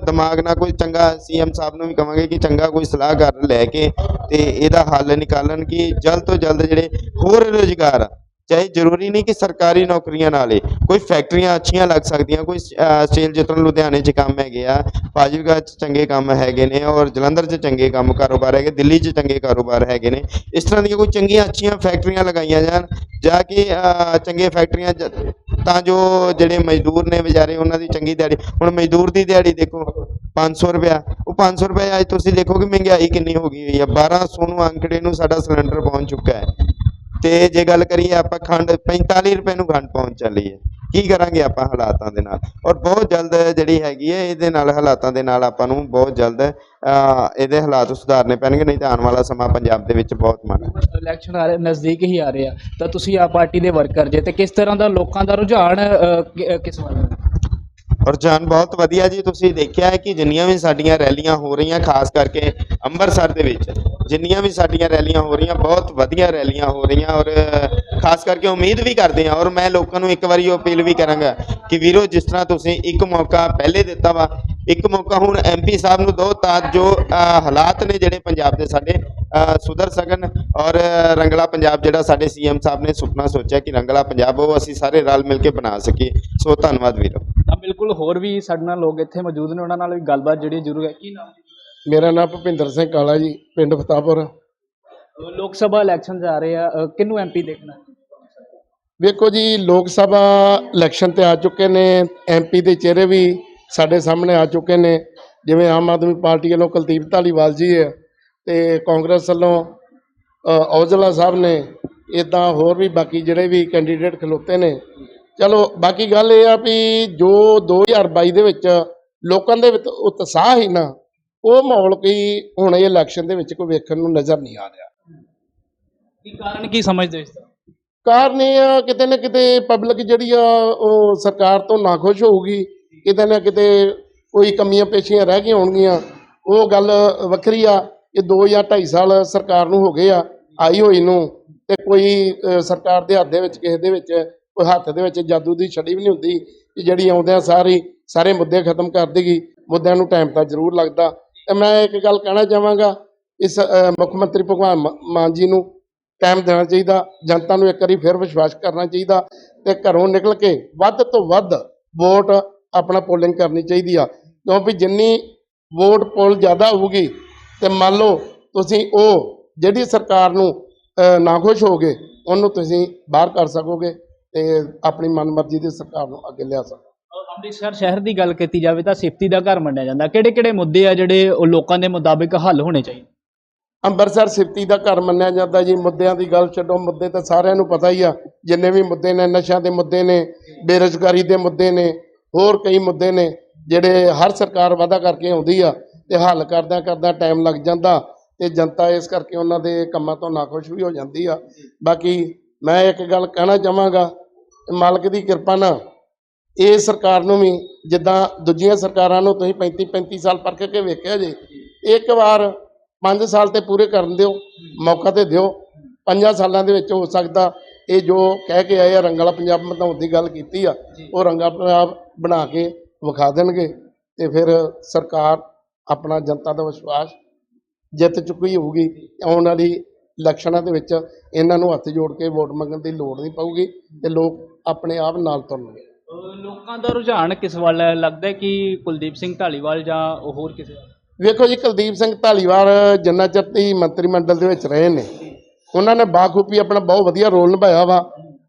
ਦਿਮਾਗ ਨਾਲ, ਕੋਈ ਚੰਗਾ ਸੀਐਮ ਸਾਹਿਬ ਨੂੰ ਵੀ ਕਵਾਂਗੇ ਕਿ ਚੰਗਾ ਕੋਈ ਸਲਾਹਕਾਰ ਲੈ ਕੇ ਤੇ ਇਹਦਾ ਹੱਲ ਨਿਕਾਲਣ ਕਿ ਜਲਦ ਤੋਂ ਜਲਦ ਜਿਹੜੇ ਹੋਰ ਰੁਜ਼ਗਾਰ ਚਾਹੇ ਜ਼ਰੂਰੀ ਨਹੀਂ ਕਿ ਸਰਕਾਰੀ ਨੌਕਰੀਆਂ ਨਾਲ ਹੀ ਕੋਈ ਫੈਕਟਰੀਆਂ ਅੱਛੀਆਂ ਲੱਗ ਸਕਦੀਆਂ ਕੋਈ ਸਟੀਲ ਸੇਲ ਜਿਤਨ ਲੁਧਿਆਣੇ 'ਚ ਕੰਮ ਹੈਗੇ ਆ ਫਾਜ਼ਿਲਕਾ 'ਚ ਚੰਗੇ ਕੰਮ ਹੈਗੇ ਨੇ ਔਰ ਜਲੰਧਰ 'ਚ ਚੰਗੇ ਕੰਮ ਕਾਰੋਬਾਰ ਹੈਗੇ ਦਿੱਲੀ 'ਚ ਚੰਗੇ ਕਾਰੋਬਾਰ ਹੈਗੇ ਨੇ। ਇਸ ਤਰ੍ਹਾਂ ਦੀਆਂ ਕੋਈ ਚੰਗੀਆਂ ਅੱਛੀਆਂ ਫੈਕਟਰੀਆਂ ਲਗਾਈਆਂ ਜਾਣ ਜਾਂ ਕਿ ਅਹ, ਚੰਗੇ ਫੈਕਟਰੀਆਂ ਤਾਂ ਜੋ ਜਿਹੜੇ ਮਜ਼ਦੂਰ ਨੇ ਵਿਚਾਰੇ ਉਹਨਾਂ ਦੀ ਚੰਗੀ ਦਿਹਾੜੀ ਹੁਣ ਮਜ਼ਦੂਰ ਦੀ ਦਿਹਾੜੀ ਦੇਖੋ 500 ਰੁਪਇਆ ਉਹ 500 ਰੁਪਏ ਅੱਜ ਤੁਸੀਂ ਦੇਖੋ ਕਿ ਮਹਿੰਗਾਈ ਕਿੰਨੀ ਹੋ ਗਈ ਹੋਈ ਹੈ 1200 ਨੂੰ ਅੰਕੜੇ ਨੂੰ ਸਾਡਾ ਸਿਲੰਡਰ ਪਹੁੰਚ ਚੁੱਕਾ ਹੈ। ਤੇ ਜੇ ਗੱਲ ਕਰੀਏ ਆਪਾਂ ਖੰਡ 45 ਰੁਪਏ ਨੂੰ ਖੰਡ ਪਹੁੰਚ ਚੱਲੀ ਹੈ ਕੀ ਕਰਾਂਗੇ ਆਪਾਂ ਹਾਲਾਤਾਂ ਦੇ ਨਾਲ? ਔਰ ਬਹੁਤ ਜਲਦ ਜਿਹੜੀ ਹੈਗੀ ਹੈ ਇਹਦੇ ਨਾਲ ਹਾਲਾਤਾਂ ਦੇ ਨਾਲ ਆਪਾਂ ਨੂੰ ਬਹੁਤ ਜਲਦ ਇਹਦੇ ਹਾਲਾਤ ਸੁਧਾਰਨੇ ਪੈਣਗੇ ਨਹੀਂ ਤਾਂ ਆਉਣ ਵਾਲਾ ਸਮਾਂ ਪੰਜਾਬ ਦੇ ਵਿੱਚ ਬਹੁਤ ਮਾੜਾ ਹੈ। ਇਲੈਕਸ਼ਨ ਆ ਰਹੇ ਨਜ਼ਦੀਕ ਹੀ ਆ ਰਹੇ ਆ। ਤਾਂ ਤੁਸੀਂ ਆ ਪਾਰਟੀ ਦੇ ਵਰਕਰ ਜੇ ਤੇ ਕਿਸ ਤਰ੍ਹਾਂ ਦਾ ਲੋਕਾਂ ਦਾ ਰੁਝਾਨ ਅ, ਕਿਸ ਵੱਲ? ਹੈ? ਰੁਝਾਨ ਬਹੁਤ ਵਧੀਆ ਜੀ ਤੁਸੀਂ ਦੇਖਿਆ ਹੈ ਕਿ ਜਿੰਨੀਆਂ ਵੀ ਸਾਡੀਆਂ ਰੈਲੀਆਂ ਹੋ ਰਹੀਆਂ, ਖਾਸ ਕਰਕੇ ਅੰਮ੍ਰਿਤਸਰ ਦੇ ਵਿੱਚ, ਜਿੰਨੀਆਂ ਵੀ ਸਾਡੀਆਂ ਰੈਲੀਆਂ ਹੋ ਰਹੀਆਂ, ਬਹੁਤ ਵਧੀਆ ਰੈਲੀਆਂ ਹੋ ਰਹੀਆਂ ਔਰ ਖਾਸ ਕਰਕੇ ਉਮੀਦ ਵੀ ਕਰਦੇ ਹਾਂ ਔਰ ਮੈਂ ਲੋਕਾਂ ਨੂੰ ਇੱਕ ਵਾਰੀ ਉਹ ਅਪੀਲ ਵੀ ਕਰਾਂਗਾ ਕਿ ਵੀਰੋ, ਜਿਸ ਤਰ੍ਹਾਂ ਤੁਸੀਂ ਇੱਕ ਮੌਕਾ ਪਹਿਲੇ ਦਿੱਤਾ ਵਾ ਇੱਕ ਮੌਕਾ ਹੁਣ ਐਮਪੀ ਸਾਹਿਬ ਨੂੰ ਦਿਓ ਤਾਂ ਜੋ ਹਾਲਾਤ ਨੇ ਜਿਹੜੇ ਪੰਜਾਬ ਦੇ ਸਾਡੇ ਸੁਧਰ ਸਕਣ ਔਰ ਰੰਗਲਾ ਪੰਜਾਬ ਜਿਹੜਾ ਸਾਡੇ ਸੀਐਮ ਸਾਹਿਬ ਨੇ ਸੁਪਨਾ ਸੋਚਿਆ ਕਿ ਰੰਗਲਾ ਪੰਜਾਬ ਉਹ ਅਸੀਂ ਸਾਰੇ ਰਲ ਮਿਲ ਕੇ ਬਣਾ ਸਕੀਏ। ਸੋ ਧੰਨਵਾਦ ਵੀਰੋ। ਤਾਂ ਬਿਲਕੁਲ ਹੋਰ ਵੀ ਸਾਡੇ ਨਾਲ ਲੋਕ ਇੱਥੇ ਮੌਜੂਦ ਨੇ ਉਹਨਾਂ ਨਾਲ ਵੀ ਗੱਲਬਾਤ ਜਿਹੜੀ ਜ਼ਰੂਰ ਹੈ। ਕੀ ਨਾਮ ਮੇਰਾ ਨਾਮ ਭੁਪਿੰਦਰ ਸਿੰਘ ਕਾਲਾ ਜੀ ਪਿੰਡ ਫਤਾਪੁਰ ਲੋਕ ਸਭਾ ਇਲੈਕਸ਼ਨ ਜਾ ਰਹੇ ਆ ਅ, ਕਿਹਨੂੰ ਐਮਪੀ ਦੇਖਣਾ? ਵੇਖੋ ਜੀ ਲੋਕ ਸਭਾ ਇਲੈਕਸ਼ਨ ਤੇ ਆ ਚੁੱਕੇ ਨੇ ਐਮਪੀ ਦੇ ਚਿਹਰੇ ਵੀ। ਸਾਡੇ ਸਾਹਮਣੇ ਆ ਚੁੱਕੇ ਨੇ ਜਿਵੇਂ ਆਮ ਆਦਮੀ ਪਾਰਟੀ ਵੱਲੋਂ ਕੁਲਦੀਪ ਧਾਲੀਵਾਲ ਜੀ ਹੈ ਤੇ ਕਾਂਗਰਸ ਵੱਲੋਂ ਔਜਲਾ ਸਾਹਿਬ ਨੇ ਇਦਾਂ ਹੋਰ ਵੀ ਬਾਕੀ ਜਿਹੜੇ ਵੀ ਕੈਂਡੀਡੇਟ ਖਲੋਤੇ ਨੇ। ਚਲੋ ਬਾਕੀ ਗੱਲ ਇਹ ਆ ਵੀ ਜੋ 2022 ਦੇ ਵਿੱਚ ਲੋਕਾਂ ਦੇ ਵਿੱਚ ਉਤਸ਼ਾਹ ਹੀ ਨਾ ਉਹ ਮਾਹੌਲ ਕੋਈ ਹੁਣ ਇਹ ਇਲੈਕਸ਼ਨ ਦੇ ਵਿੱਚ ਕੋਈ ਵੇਖਣ ਨੂੰ ਨਜ਼ਰ ਨਹੀਂ ਆ ਰਿਹਾ। ਕੀ ਕਾਰਨ ਕੀ ਸਮਝਦੇ ਇਸ ਦਾ? ਕਾਰਨ ਇਹ ਆ ਕਿਤੇ ਨਾ ਕਿਤੇ ਪਬਲਿਕ ਜਿਹੜੀ ਆ ਉਹ ਸਰਕਾਰ ਤੋਂ ਨਾਖੁਸ਼ ਹੋਊਗੀ ਕਿਤੇ ਨਾ ਕਿਤੇ ਕੋਈ ਕਮੀਆਂ ਪੇਸ਼ੀਆਂ ਰਹਿ ਗਈਆਂ ਹੋਣਗੀਆਂ। ਉਹ ਗੱਲ ਵੱਖਰੀ ਆ ਇਹ 2 ਜਾਂ 2.5 ਸਾਲ ਸਰਕਾਰ ਨੂੰ ਹੋ ਗਏ ਆ, ਆਈ ਹੋਈ ਨੂੰ ਤੇ ਕੋਈ ਸਰਕਾਰ ਦੇ ਹੱਥ ਦੇ ਵਿੱਚ, ਕਿਸੇ ਦੇ ਵਿੱਚ, ਕੋਈ ਹੱਥ ਦੇ ਵਿੱਚ ਜਾਦੂ ਦੀ ਛੜੀ ਵੀ ਨਹੀਂ ਹੁੰਦੀ ਕਿ ਜਿਹੜੀ ਆਉਂਦਿਆਂ ਸਾਰੀ, ਸਾਰੇ ਮੁੱਦੇ ਖਤਮ ਕਰ ਦੇਗੀ। ਮੁੱਦਿਆਂ ਨੂੰ ਟਾਈਮ ਤਾਂ ਜ਼ਰੂਰ ਲੱਗਦਾ। ਤੇ ਮੈਂ ਇੱਕ ਗੱਲ ਕਹਿਣਾ ਚਾਹਾਂਗਾ, ਇਸ ਮੁੱਖ ਮੰਤਰੀ ਭਗਵਾਨ ਮਾਨ ਜੀ ਨੂੰ ਟਾਈਮ ਦੇਣਾ ਚਾਹੀਦਾ, ਜਨਤਾ ਨੂੰ ਇੱਕ ਵਾਰੀ ਫਿਰ ਵਿਸ਼ਵਾਸ ਕਰਨਾ ਚਾਹੀਦਾ ਤੇ ਘਰੋਂ ਨਿਕਲ ਕੇ ਵੱਧ ਤੋਂ ਵੱਧ ਵੋਟ ਆਪਣਾ ਪੋਲਿੰਗ ਕਰਨੀ ਚਾਹੀਦੀ ਆ। ਕਿਉਂਕਿ ਜਿੰਨੀ ਵੋਟ ਪੋਲ ਜ਼ਿਆਦਾ ਹੋਊਗੀ ਤੇ ਮੰਨ ਲਓ ਤੁਸੀਂ ਉਹ ਜਿਹੜੀ ਸਰਕਾਰ ਨੂੰ ਅ, ਨਾਖੁਸ਼ ਹੋਗੇ ਉਹਨੂੰ ਤੁਸੀਂ ਬਾਹਰ ਕਰ ਸਕੋਗੇ ਤੇ ਆਪਣੀ ਮਨਮਰਜ਼ੀ ਦੀ ਸਰਕਾਰ ਨੂੰ ਅੱਗੇ ਲਿਆ ਸਕੋਗੇ। ਅ, ਅੰਮ੍ਰਿਤਸਰ ਸ਼ਹਿਰ ਦੀ ਗੱਲ ਕੀਤੀ ਜਾਵੇ ਤਾਂ ਸਿਫਤੀ ਦਾ ਘਰ ਮੰਨਿਆ ਜਾਂਦਾ। ਕਿਹੜੇ ਕਿਹੜੇ ਮੁੱਦੇ ਆ ਜਿਹੜੇ ਉਹ ਲੋਕਾਂ ਦੇ ਮੁਤਾਬਿਕ ਹੱਲ ਹੋਣੇ ਚਾਹੀਦੇ? ਅੰਮ੍ਰਿਤਸਰ ਸਿਫਤੀ ਦਾ ਘਰ ਮੰਨਿਆ ਜਾਂਦਾ ਜੀ। ਮੁੱਦਿਆਂ ਦੀ ਗੱਲ ਛੱਡੋ ਮੁੱਦੇ ਤਾਂ ਸਾਰਿਆਂ ਨੂੰ ਪਤਾ ਹੀ ਆ। ਜਿੰਨੇ ਵੀ ਮੁੱਦੇ ਨੇ ਨਸ਼ਿਆਂ ਦੇ ਮੁੱਦੇ ਨੇ ਬੇਰੁਜ਼ਗਾਰੀ ਦੇ ਮੁੱਦੇ ਨੇ ਹੋਰ ਕਈ ਮੁੱਦੇ ਨੇ ਜਿਹੜੇ ਹਰ ਸਰਕਾਰ ਵਾਅਦਾ ਕਰਕੇ ਆਉਂਦੀ ਆ ਤੇ ਹੱਲ ਕਰਦਿਆਂ ਕਰਦਿਆਂ ਟਾਈਮ ਲੱਗ ਜਾਂਦਾ ਤੇ ਜਨਤਾ ਇਸ ਕਰਕੇ ਉਹਨਾਂ ਦੇ ਕੰਮਾਂ ਤੋਂ ਨਾਖੁਸ਼ ਵੀ ਹੋ ਜਾਂਦੀ ਆ। ਬਾਕੀ ਮੈਂ ਇੱਕ ਗੱਲ ਕਹਿਣਾ ਚਾਹਾਂਗਾ, ਮਾਲਕ ਦੀ ਕਿਰਪਾ ਨਾਲ ਇਹ ਸਰਕਾਰ ਨੂੰ ਵੀ ਜਿੱਦਾਂ ਦੂਜੀਆਂ ਸਰਕਾਰਾਂ ਨੂੰ ਤੁਸੀਂ 35 35 ਸਾਲ ਪਰਖ ਕੇ ਵੇਖਿਆ ਜੇ, ਇੱਕ ਵਾਰ 5 ਸਾਲ ਤੇ ਪੂਰੇ ਕਰਨ ਦਿਓ, ਮੌਕਾ ਤੇ ਦਿਓ, ਪੰਜਾਂ ਸਾਲਾਂ ਦੇ ਵਿੱਚ ਹੋ ਸਕਦਾ। ਇਹ ਜੋ ਕਹਿ ਕੇ ਆਏ ਆ ਰੰਗਲਾ ਪੰਜਾਬ ਬਣਾਉਣ ਦੀ ਗੱਲ ਕੀਤੀ ਆ, ਉਹ ਰੰਗਾ ਪੰਜਾਬ ਬਣਾ ਕੇ ਵਿਖਾ ਦੇਣਗੇ ਤੇ ਫਿਰ ਸਰਕਾਰ ਆਪਣਾ ਜਨਤਾ ਦਾ ਵਿਸ਼ਵਾਸ ਜਿੱਤ ਚੁੱਕੀ ਹੋਊਗੀ। ਆਉਣ ਵਾਲੀ ਇਲੈਕਸ਼ਨਾਂ ਦੇ ਵਿੱਚ ਇਹਨਾਂ ਨੂੰ ਹੱਥ ਜੋੜ ਕੇ ਵੋਟ ਮੰਗਣ ਦੀ ਲੋੜ ਨਹੀਂ ਪਊਗੀ ਤੇ ਲੋਕ ਆਪਣੇ ਆਪ ਨਾਲ ਤੁਰਨਗੇ। ਲੋਕਾਂ ਦਾ ਰੁਝਾਨ ਕਿਸ ਵੱਲ ਹੈ? ਲੱਗਦਾ ਕਿ ਕੁਲਦੀਪ ਸਿੰਘ ਢਾਲੀਵਾਲ ਜਾਂ ਹੋਰ ਕਿਸੇ ਵੇਖੋ ਜੀ ਕੁਲਦੀਪ ਸਿੰਘ ਢਾਲੀਵਾਲ ਜਿੰਨਾ ਚਿਰ ਦੀ ਮੰਤਰੀ ਮੰਡਲ ਦੇ ਵਿੱਚ ਰਹੇ ਨੇ ਉਹਨਾਂ ਨੇ ਬਾਖੂਬੀ ਆਪਣਾ ਬਹੁਤ ਵਧੀਆ ਰੋਲ ਨਿਭਾਇਆ ਵਾ।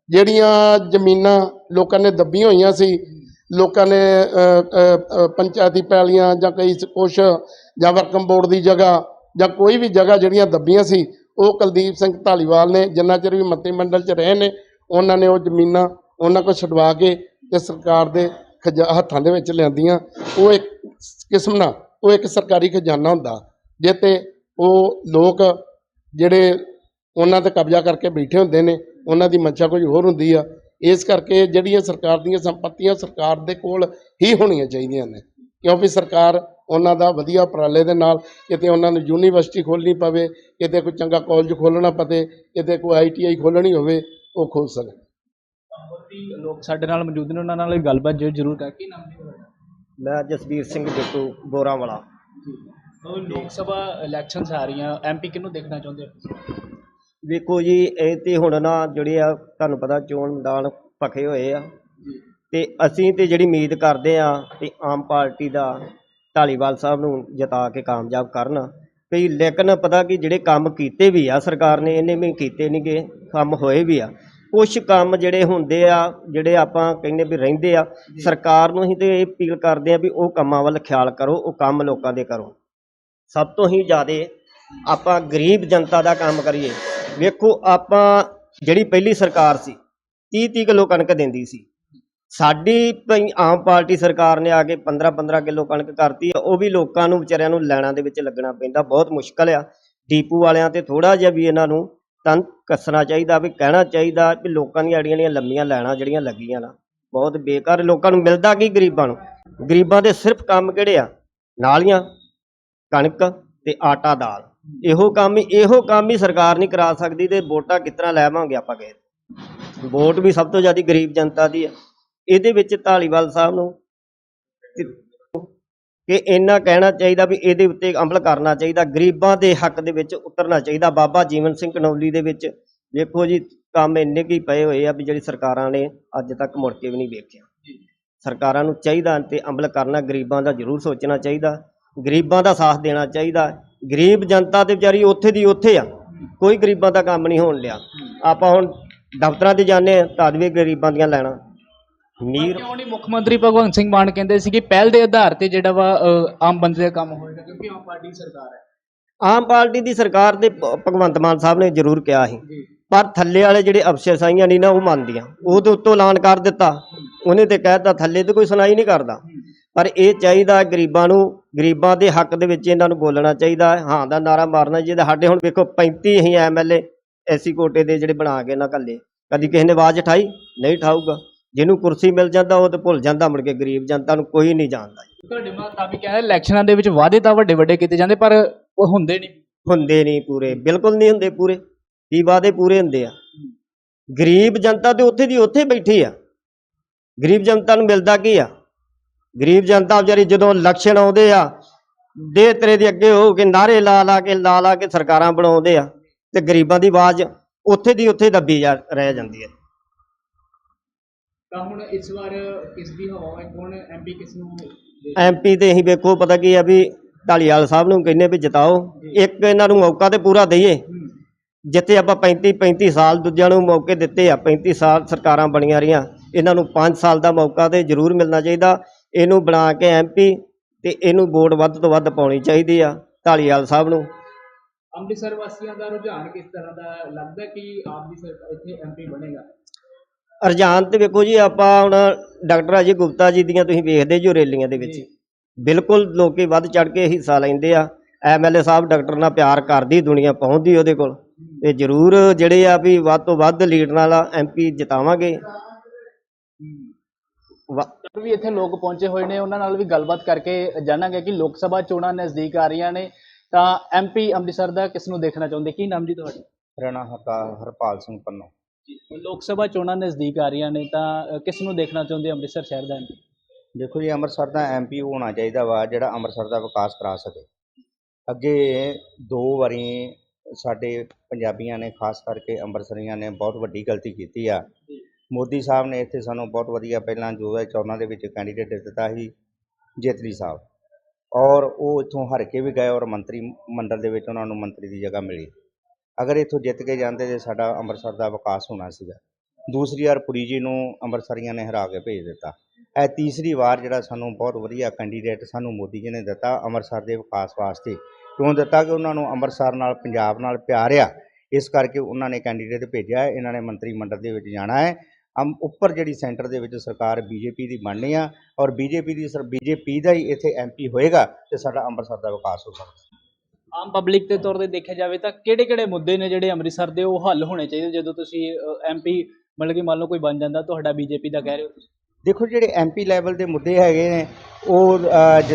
ਜਿਹੜੀਆਂ ਜ਼ਮੀਨਾਂ ਲੋਕਾਂ ਨੇ ਦੱਬੀਆਂ ਹੋਈਆਂ ਸੀ ਲੋਕਾਂ ਨੇ ਪੰਚਾਇਤੀ ਪੈਲੀਆਂ ਜਾਂ ਕਈ ਕੁਛ ਜਾਂ ਵਰਕਮ ਬੋਰਡ ਦੀ ਜਗ੍ਹਾ ਜਾਂ ਕੋਈ ਵੀ ਜਗ੍ਹਾ ਜਿਹੜੀਆਂ ਦੱਬੀਆਂ ਸੀ, ਉਹ ਕੁਲਦੀਪ ਸਿੰਘ ਢਾਲੀਵਾਲ ਨੇ, ਜਿੰਨਾ ਚਿਰ ਵੀ ਮੰਤਰੀ ਮੰਡਲ 'ਚ ਰਹੇ ਨੇ, ਉਹਨਾਂ ਨੇ ਉਹ ਜ਼ਮੀਨਾਂ ਉਹਨਾਂ ਕੋਲ ਛਡਵਾ ਕੇ ਤੇ ਸਰਕਾਰ ਦੇ ਖਜ਼ਾ, ਹੱਥਾਂ ਦੇ ਵਿੱਚ ਲਿਆਂਦੀਆਂ। ਉਹ ਇੱਕ ਕਿਸਮ ਨਾਲ, ਉਹ ਇੱਕ ਸਰਕਾਰੀ ਖਜ਼ਾਨਾ ਹੁੰਦਾ ਜਿਹ ਉਹ ਲੋਕ ਜਿਹੜੇ ਉਹਨਾਂ ਤੇ ਕਬਜ਼ਾ ਕਰਕੇ ਬੈਠੇ ਹੁੰਦੇ ਨੇ, ਉਹਨਾਂ ਦੀ ਮੰਸ਼ਾ ਕੁਝ ਹੋਰ ਹੁੰਦੀ ਆ ਇਸ ਕਰਕੇ ਜਿਹੜੀਆਂ ਸਰਕਾਰ ਦੀਆਂ ਸੰਪਤੀਆਂ ਸਰਕਾਰ ਦੇ ਕੋਲ ਹੀ ਹੋਣੀਆਂ ਚਾਹੀਦੀਆਂ ਨੇ। ਕਿਉਂਕਿ ਸਰਕਾਰ ਉਹਨਾਂ ਦਾ ਵਧੀਆ ਉਪਰਾਲੇ ਦੇ ਨਾਲ ਕਿਤੇ ਉਹਨਾਂ ਨੂੰ ਯੂਨੀਵਰਸਿਟੀ ਖੋਲ੍ਹਣੀ ਪਵੇ ਕਿਤੇ ਕੋਈ ਚੰਗਾ ਕਾਲਜ ਖੋਲ੍ਹਣਾ ਪਵੇ ਕਿਤੇ ਕੋਈ ਆਈਟੀਆਈ ਖੋਲ੍ਹਣੀ ਹੋਵੇ ਉਹ ਖੋਲ੍ਹ ਸਕਣ। ਲੋਕ ਸਾਡੇ ਨਾਲ ਮੌਜੂਦ ਨੇ ਉਹਨਾਂ ਨਾਲ ਗੱਲਬਾਤ ਜੋ ਜ਼ਰੂਰ ਕਰ। ਕੀ ਨਾਮ ਜੀ ਮੈਂ ਜਸਵੀਰ ਸਿੰਘ ਬਿੱਟੂ ਬੋਰਾਂ ਵਾਲਾ ਉਹ ਲੋਕ ਸਭਾ ਇਲੈਕਸ਼ਨਸ ਆ ਰਹੀਆਂ ਐਮਪੀ ਕਿਹਨੂੰ ਦੇਖਣਾ ਚਾਹੁੰਦੇ ਹੋ ਵੇਖੋ ਜੀ ਇਹ ਤੇ ਹੁਣ ਨਾ ਜਿਹੜੇ ਆ ਤੁਹਾਨੂੰ ਪਤਾ ਚੋਣ ਮੈਦਾਨ ਪੱਕੇ ਹੋਏ ਆ। ਤੇ ਅਸੀਂ ਤੇ ਜਿਹੜੀ ਉਮੀਦ ਕਰਦੇ ਆ ਕਿ ਆਮ ਪਾਰਟੀ ਦਾ ਢਾਲੀਵਾਲ ਸਾਹਿਬ ਨੂੰ ਜਿਤਾ ਕੇ ਕਾਮਯਾਬ ਕਰਨ। ਵੀ ਲੇਕਿਨ ਪਤਾ ਕਿ ਜਿਹੜੇ ਕੰਮ ਕੀਤੇ ਵੀ ਆ ਸਰਕਾਰ ਨੇ ਇਹਨੇ ਵੀ ਕੀਤੇ ਨਹੀਂਗੇ ਕੰਮ ਹੋਏ ਵੀ ਆ। ਕੁਝ ਕੰਮ ਜਿਹੜੇ ਹੁੰਦੇ ਆ ਜਿਹੜੇ ਆਪਾਂ ਕਹਿੰਦੇ ਵੀ ਰਹਿੰਦੇ ਆ ਸਰਕਾਰ ਨੂੰ ਹੀ ਤੇ ਇਹ ਅਪੀਲ ਕਰਦੇ ਆ ਵੀ ਉਹ ਕੰਮਾਂ ਵੱਲ ਖਿਆਲ ਕਰੋ ਉਹ ਕੰਮ ਲੋਕਾਂ ਦੇ ਕਰੋ। ਸਭ ਤੋਂ ਹੀ ਜ਼ਿਆਦੇ ਆਪਾਂ ਗਰੀਬ ਜਨਤਾ ਦਾ ਕੰਮ ਕਰੀਏ। ਵੇਖੋ, ਆਪਾਂ ਜਿਹੜੀ ਪਹਿਲੀ ਸਰਕਾਰ ਸੀ 30 30 ਕਿਲੋ ਕਣਕ ਦਿੰਦੀ ਸੀ। ਸਾਡੀ ਪਈ- ਆਮ ਪਾਰਟੀ ਸਰਕਾਰ ਨੇ ਆ ਕੇ 15 15 ਕਿਲੋ ਕਣਕ ਕਰਤੀ ਉਹ ਵੀ ਲੋਕਾਂ ਨੂੰ, ਵਿਚਾਰਿਆਂ ਨੂੰ ਲੈਣਾ ਦੇ ਵਿੱਚ ਲੱਗਣਾ ਪੈਂਦਾ, ਬਹੁਤ ਮੁਸ਼ਕਲ ਆ। ਡੀਪੂ ਵਾਲਿਆਂ ਤੇ ਥੋੜਾ ਜਿਹਾ ਵੀ ਇਹਨਾਂ ਨੂੰ ਤਨ ਕੱਸਣਾ ਚਾਹੀਦਾ, ਵੀ ਕਹਿਣਾ ਚਾਹੀਦਾ ਵੀ ਲੋਕਾਂ ਦੀਆਂ ਅੜੀਆਂ ਦੀਆਂ ਲੰਮੀਆਂ ਲੈਣਾ ਜਿਹੜੀਆਂ ਲੱਗੀਆਂ ਨਾ, ਬਹੁਤ ਬੇਕਾਰ ਲੋਕਾਂ ਨੂੰ ਮਿਲਦਾ ਕੀ ਗਰੀਬਾਂ ਨੂੰ? ਗਰੀਬਾਂ ਦੇ ਸਿਰਫ ਕੰਮ ਕਿਹੜੇ ਆ? ਨਾਲੀਆਂ, ਕਣਕ ਤੇ ਆਟਾ ਦਾਲ। ਇਹੋ ਕੰਮ ਹੀ ਇਹੋ ਕੰਮ ਹੀ ਸਰਕਾਰ ਨਹੀਂ ਕਰਾ ਸਕਦੀ ਤੇ ਵੋਟਾਂ ਕਿਤਨਾ ਲੈਵਾਂਗੇ ਆਪਾਂ ਗਏ ਵੋਟ ਵੀ ਸਭ ਤੋਂ ਜ਼ਿਆਦਾ ਗਰੀਬ ਜਨਤਾ ਦੀ ਆ। ਇਹਦੇ ਵਿੱਚ ਢਾਲੀਵਾਲ ਸਾਹਿਬ ਨੂੰ ਕਿ- ਕਿ ਇੰਨਾ ਕਹਿਣਾ ਚਾਹੀਦਾ ਵੀ ਇਹਦੇ ਉੱਤੇ ਅਮਲ ਕਰਨਾ ਚਾਹੀਦਾ ਗਰੀਬਾਂ ਦੇ ਹੱਕ ਦੇ ਵਿੱਚ ਉਤਰਨਾ ਚਾਹੀਦਾ। ਬਾਬਾ ਜੀਵਨ ਸਿੰਘ ਕਨੌਲੀ ਦੇ ਵਿੱਚ ਵੇਖੋ ਜੀ ਕੰਮ ਇੰਨੇ ਕੀ ਪਏ ਹੋਏ ਆ ਵੀ ਜਿਹੜੀ ਸਰਕਾਰਾਂ ਨੇ ਅੱਜ ਤੱਕ ਮੁੜ ਕੇ ਵੀ ਨਹੀਂ ਵੇਖਿਆ। ਸਰਕਾਰਾਂ ਨੂੰ ਚਾਹੀਦਾ ਤੇ ਅਮਲ ਕਰਨਾ ਗਰੀਬਾਂ ਦਾ ਜ਼ਰੂਰ ਸੋਚਣਾ ਚਾਹੀਦਾ। ਗਰੀਬਾਂ ਦਾ ਸਾਥ ਦੇਣਾ ਚਾਹੀਦਾ। ਗਰੀਬ ਜਨਤਾ ਤੇ ਵਿਚਾਰੀ ਉੱਥੇ ਦੀ ਉੱਥੇ ਆ। ਕੋਈ ਗਰੀਬਾਂ ਦਾ ਕੰਮ ਨਹੀਂ ਹੋਣ ਲਿਆ। ਆਪਾਂ ਹੁਣ ਦਫ਼ਤਰਾਂ ਤੇ ਜਾਂਦੇ ਆ ਤਦ ਵੀ ਗਰੀਬਾਂ ਦੀਆਂ ਲੈਣਾ ਮੀਰ ਕਿਉਂ ਨਹੀਂ ਮੁੱਖ ਮੰਤਰੀ ਭਗਵੰਤ ਸਿੰਘ ਮਾਨ ਕਹਿੰਦੇ ਸੀ ਕਿ ਪਹਿਲ ਦੇ ਆਧਾਰ ਤੇ ਜਿਹੜਾ ਵਾ ਅ, ਆਮ ਬੰਦੇ ਦਾ ਕੰਮ ਹੋਏਗਾ ਕਿਉਂਕਿ ਆਮ ਪਾਰਟੀ ਸਰਕਾਰ ਹੈ। ਆਮ ਪਾਰਟੀ ਦੀ ਸਰਕਾਰ ਦੇ ਭ- ਭਗਵੰਤ ਮਾਨ ਸਾਹਿਬ ਨੇ ਜ਼ਰੂਰ ਕਿਹਾ ਸੀ। ਪਰ ਥੱਲੇ ਵਾਲੇ ਜਿਹੜੇ ਅਫਸਰ ਸਾਈਆਂ ਨਹੀਂ ਨਾ ਉਹ ਮੰਨਦੀਆਂ। ਉਹ ਤੇ ਉੱਤੋਂ ਐਲਾਨ ਕਰ ਦਿੱਤਾ। ਉਹਨੇ ਤੇ ਕਹਿਤਾ ਥੱਲੇ ਤੇ ਕੋਈ ਸੁਣਾਈ ਨਹੀਂ ਕਰਦਾ। ਪਰ ਇਹ ਚਾਹੀਦਾ ਗਰੀਬਾਂ ਨੂੰ ਗਰੀਬਾਂ ਦੇ ਹੱਕ ਦੇ ਵਿੱਚ ਇਹਨਾਂ ਨੂੰ ਬੋਲਣਾ ਚਾਹੀਦਾ ਹੈ। ਦਾ ਨਾਰਾ ਮਾਰਨਾ ਚਾਹੀਦਾ ਸਾਡੇ ਹੁਣ ਵੇਖੋ 35 ਹੀ ਐਮਐਲਏ ਐਸੀ ਕੋਟੇ ਦੇ ਜਿਹੜੇ ਬਣਾ ਕੇ ਨਾ ਕੱਲੇ ਕਦੀ ਕਿਸੇ ਨੇ ਆਵਾਜ਼ ਉਠਾਈ? ਨਹੀਂ ਉਠਾਊਗਾ। ਜਿਹਨੂੰ ਕੁਰਸੀ ਮਿਲ ਜਾਂਦਾ ਉਹ ਤੇ ਭੁੱਲ ਜਾਂਦਾ ਮੁੜ ਕੇ ਗਰੀਬ ਜਨਤਾ ਨੂੰ ਕੋਈ ਨਹੀਂ ਜਾਣਦਾ ਤੁਹਾਡੇ ਮੁਤਾਬਿਕ ਕਹਿੰਦੇ ਇਲੈਕਸ਼ਨਾਂ ਦੇ ਵਿੱਚ ਵਾਅਦੇ ਤਾਂ ਵੱਡੇ ਵੱਡੇ ਕੀਤੇ ਜਾਂਦੇ ਪਰ ਉਹ ਹੁੰਦੇ ਨਹੀਂ। ਹੁੰਦੇ ਨਹੀਂ ਪੂਰੇ ਬਿਲਕੁਲ ਨਹੀਂ ਹੁੰਦੇ ਪੂਰੇ। ਕੀ ਵਾਅਦੇ ਪੂਰੇ ਹੁੰਦੇ ਆ? ਗਰੀਬ ਜਨਤਾ ਤੇ ਉੱਥੇ ਦੀ ਉੱਥੇ ਬੈਠੀ ਆ। ਗਰੀਬ ਜਨਤਾ ਨੂੰ ਮਿਲਦਾ ਕੀ ਆ? ਗਰੀਬ ਜਨਤਾ ਵਿਚਾਰੀ ਜਦੋਂ ਇਲੈਕਸ਼ਨ ਆਉਂਦੇ ਆ ਦੇ ਤੇਰੇ ਦੇ ਅੱਗੇ ਹੋ ਕੇ ਨਾਰੇ ਲਾ ਲਾ ਕੇ ਲਾ ਲਾ ਕੇ ਸਰਕਾਰਾਂ ਬਣਾਉਂਦੇ ਆ ਤੇ ਗਰੀਬਾਂ ਦੀ ਆਵਾਜ਼ ਉੱਥੇ ਦੀ ਉੱਥੇ ਦੱਬੀ ਜਾ ਰਹਿ ਜਾਂਦੀ ਹੈ। ਤਾਂ ਹੁਣ ਇਸ ਵਾਰ ਕਿਸ ਦੀ ਹਵਾ ਹੈ? ਕੌਣ ਐਮਪੀ ਕਿਸ ਨੂੰ ਐਮਪੀ ਤੇ ਅਸੀਂ ਵੇਖੋ ਪਤਾ ਕੀ ਆ ਵੀ ਢਾਲੀਵਾਲ ਸਾਹਿਬ ਨੂੰ ਕਹਿੰਦੇ ਵੀ ਜਿਤਾਓ। ਇੱਕ ਇਹਨਾਂ ਨੂੰ ਮੌਕਾ ਤੇ ਪੂਰਾ ਦਈਏ। ਜਿੱਥੇ ਆਪਾਂ 35 35 ਸਾਲ ਦੂਜਿਆਂ ਨੂੰ ਮੌਕੇ ਦਿੱਤੇ ਆ 35 ਸਾਲ ਸਰਕਾਰਾਂ ਬਣੀਆਂ ਰਹੀਆਂ ਇਹਨਾਂ ਨੂੰ 5 ਸਾਲ ਦਾ ਮੌਕਾ ਤੇ ਜ਼ਰੂਰ ਮਿਲਣਾ ਚਾਹੀਦਾ। ਇਹਨੂੰ ਬਣਾ ਕੇ ਐਮਪੀ ਤੇ ਇਹਨੂੰ ਵੋਟ ਵੱਧ ਤੋਂ ਵੱਧ ਪਾਉਣੀ ਚਾਹੀਦੀ ਆ ਢਾਲੀਵਾਲ ਸਾਹਿਬ ਨੂੰ। ਅੰਮ੍ਰਿਤਸਰ ਵਾਸੀਆਂ ਦਾ ਰੁਝਾਨ ਕਿਸ ਤਰ੍ਹਾਂ ਦਾ ਲੱਗਦਾ ਕਿ ਆਪ ਦੀ ਸਰਕਾਰ ਇੱਥੇ ਐਮਪੀ ਬਣੇਗਾ? ਰੁਝਾਨ ਤੇ ਵੇਖੋ ਜੀ ਆਪਾਂ ਹੁਣ ਡਾਕਟਰ ਅਜੇ ਗੁਪਤਾ ਜੀ ਦੀਆਂ ਤੁਸੀਂ ਵੇਖਦੇ ਜੋ ਰੈਲੀਆਂ ਦੇ ਵਿੱਚ। ਬਿਲਕੁਲ ਲੋਕੀ ਵੱਧ ਚੜ ਕੇ ਹਿੱਸਾ ਲੈਂਦੇ ਆ। ਐਮਐਲਏ ਸਾਹਿਬ ਡਾਕਟਰ ਨਾਲ ਪਿਆਰ ਕਰਦੀ ਦੁਨੀਆ ਪਹੁੰਚਦੀ ਉਹਦੇ ਕੋਲ। ਤੇ ਜ਼ਰੂਰ ਜਿਹੜੇ ਆ ਵੀ ਵੱਧ ਤੋਂ ਵੱਧ ਲੀਡਰ ਨਾਲ ਐਮਪੀ ਜਿਤਾਵਾਂਗੇ। ਡਾਕਟਰ ਵੀ ਇੱਥੇ ਲੋਕ ਪਹੁੰਚੇ ਹੋਏ ਨੇ ਉਹਨਾਂ ਨਾਲ ਵੀ ਗੱਲਬਾਤ ਕਰਕੇ ਜਾਣਾਂਗੇ ਕਿ ਲੋਕ ਸਭਾ ਚੋਣਾਂ ਨਜ਼ਦੀਕ ਆ ਰਹੀਆਂ ਨੇ। ਤਾਂ ਐਮਪੀ ਅੰਮ੍ਰਿਤਸਰ ਦਾ ਕਿਸ ਨੂੰ ਦੇਖਣਾ ਚਾਹੁੰਦੇ? ਕੀ ਨਾਮ ਜੀ ਤੁਹਾਡਾ? ਰਣਾ ਹਰਪਾਲ ਸਿੰਘ ਪੰਨੋ। ਲੋਕ ਸਭਾ ਚੋਣਾਂ ਨਜ਼ਦੀਕ ਆ ਰਹੀਆਂ ਨੇ ਤਾਂ ਕਿਸ ਨੂੰ ਦੇਖਣਾ ਚਾਹੁੰਦੇ ਅੰਮ੍ਰਿਤਸਰ ਸ਼ਹਿਰ ਦਾ MP? ਦੇਖੋ ਜੀ ਅੰਮ੍ਰਿਤਸਰ ਦਾ ਐਮਪੀ ਹੋਣਾ ਚਾਹੀਦਾ ਵਾ ਜਿਹੜਾ ਅੰਮ੍ਰਿਤਸਰ ਦਾ ਵਿਕਾਸ ਕਰਾ ਸਕੇ। ਅੱਗੇ ਦੋ ਵਾਰੀ ਸਾਡੇ ਪੰਜਾਬੀਆਂ ਨੇ ਖਾਸ ਕਰਕੇ ਅੰਮ੍ਰਿਤਸਰੀਆਂ ਨੇ ਬਹੁਤ ਵੱਡੀ ਗਲਤੀ ਕੀਤੀ ਆ। ਮੋਦੀ ਸਾਹਿਬ ਨੇ ਇੱਥੇ ਸਾਨੂੰ ਬਹੁਤ ਵਧੀਆ ਪਹਿਲਾਂ ਜੋ ਹੈ ਚੋਣਾਂ ਦੇ ਵਿੱਚ ਕੈਂਡੀਡੇਟ ਦਿੱਤਾ ਸੀ, ਜੇਤਲੀ ਸਾਹਿਬ। ਔਰ ਉਹ ਇੱਥੋਂ ਹਰ ਕੇ ਵੀ ਗਏ ਔਰ ਮੰਤਰੀ ਮੰਡਲ ਦੇ ਵਿੱਚ ਉਹਨਾਂ ਨੂੰ ਮੰਤਰੀ ਦੀ ਜਗ੍ਹਾ ਮਿਲੀ। ਅਗਰ ਇੱਥੋਂ ਜਿੱਤ ਕੇ ਜਾਂਦੇ ਤੇ ਸਾਡਾ ਅੰਮ੍ਰਿਤਸਰ ਦਾ ਵਿਕਾਸ ਹੋਣਾ ਸੀਗਾ। ਦੂਸਰੀ ਵਾਰ ਪੁਰੀ ਜੀ ਨੂੰ ਅੰਮ੍ਰਿਤਸਰੀਆਂ ਨੇ ਹਰਾ ਕੇ ਭੇਜ ਦਿੱਤਾ। ਇਹ ਤੀਸਰੀ ਵਾਰ ਜਿਹੜਾ ਸਾਨੂੰ ਬਹੁਤ ਵਧੀਆ ਕੈਂਡੀਡੇਟ ਸਾਨੂੰ ਮੋਦੀ ਜੀ ਨੇ ਦਿੱਤਾ ਅੰਮ੍ਰਿਤਸਰ ਦੇ ਵਿਕਾਸ ਵਾਸਤੇ। ਕਿਉਂ ਦਿੱਤਾ? ਕਿ ਉਹਨਾਂ ਨੂੰ ਅੰਮ੍ਰਿਤਸਰ ਨਾਲ, ਪੰਜਾਬ ਨਾਲ ਪਿਆਰ ਆ ਇਸ ਕਰਕੇ ਉਹਨਾਂ ਨੇ ਕੈਂਡੀਡੇਟ ਭੇਜਿਆ ਇਹਨਾਂ ਨੇ ਮੰਤਰੀ ਮੰਡਲ ਦੇ ਵਿੱਚ ਜਾਣਾ ਹੈ। ਅਮ ਉੱਪਰ ਜਿਹੜੀ ਸੈਂਟਰ ਦੇ ਵਿੱਚ ਸਰਕਾਰ ਬੀਜੇਪੀ ਦੀ ਬਣਨੀ ਆ ਔਰ ਬੀਜੇਪੀ ਦੀ ਸਰ ਬੀਜੇਪੀ ਦਾ ਹੀ ਇੱਥੇ ਐਮਪੀ ਹੋਏਗਾ ਤੇ ਸਾਡਾ ਅੰਮ੍ਰਿਤਸਰ ਦਾ ਵਿਕਾਸ ਹੋ ਸਕਦਾ। ਆਮ ਪਬਲਿਕ ਦੇ ਤੌਰ ਤੇ ਦੇਖਿਆ ਜਾਵੇ ਤਾਂ ਕਿਹੜੇ ਕਿਹੜੇ ਮੁੱਦੇ ਨੇ ਜਿਹੜੇ ਅੰਮ੍ਰਿਤਸਰ ਦੇ ਉਹ ਹੱਲ ਹੋਣੇ ਚਾਹੀਦੇ ਜਦੋਂ ਤੁਸੀਂ ਐਮਪੀ ਮਤਲਬ ਕਿ ਮੰਨ ਲਓ ਕੋਈ ਬਣ ਜਾਂਦਾ ਤੁਹਾਡਾ ਬੀਜੇਪੀ ਦਾ ਕਹਿ ਰਹੇ ਹੋ ਤੁਸੀਂ। ਦੇਖੋ ਜਿਹੜੇ ਐਮਪੀ ਲੈਵਲ ਦੇ ਮੁੱਦੇ ਹੈਗੇ ਨੇ ਉਹ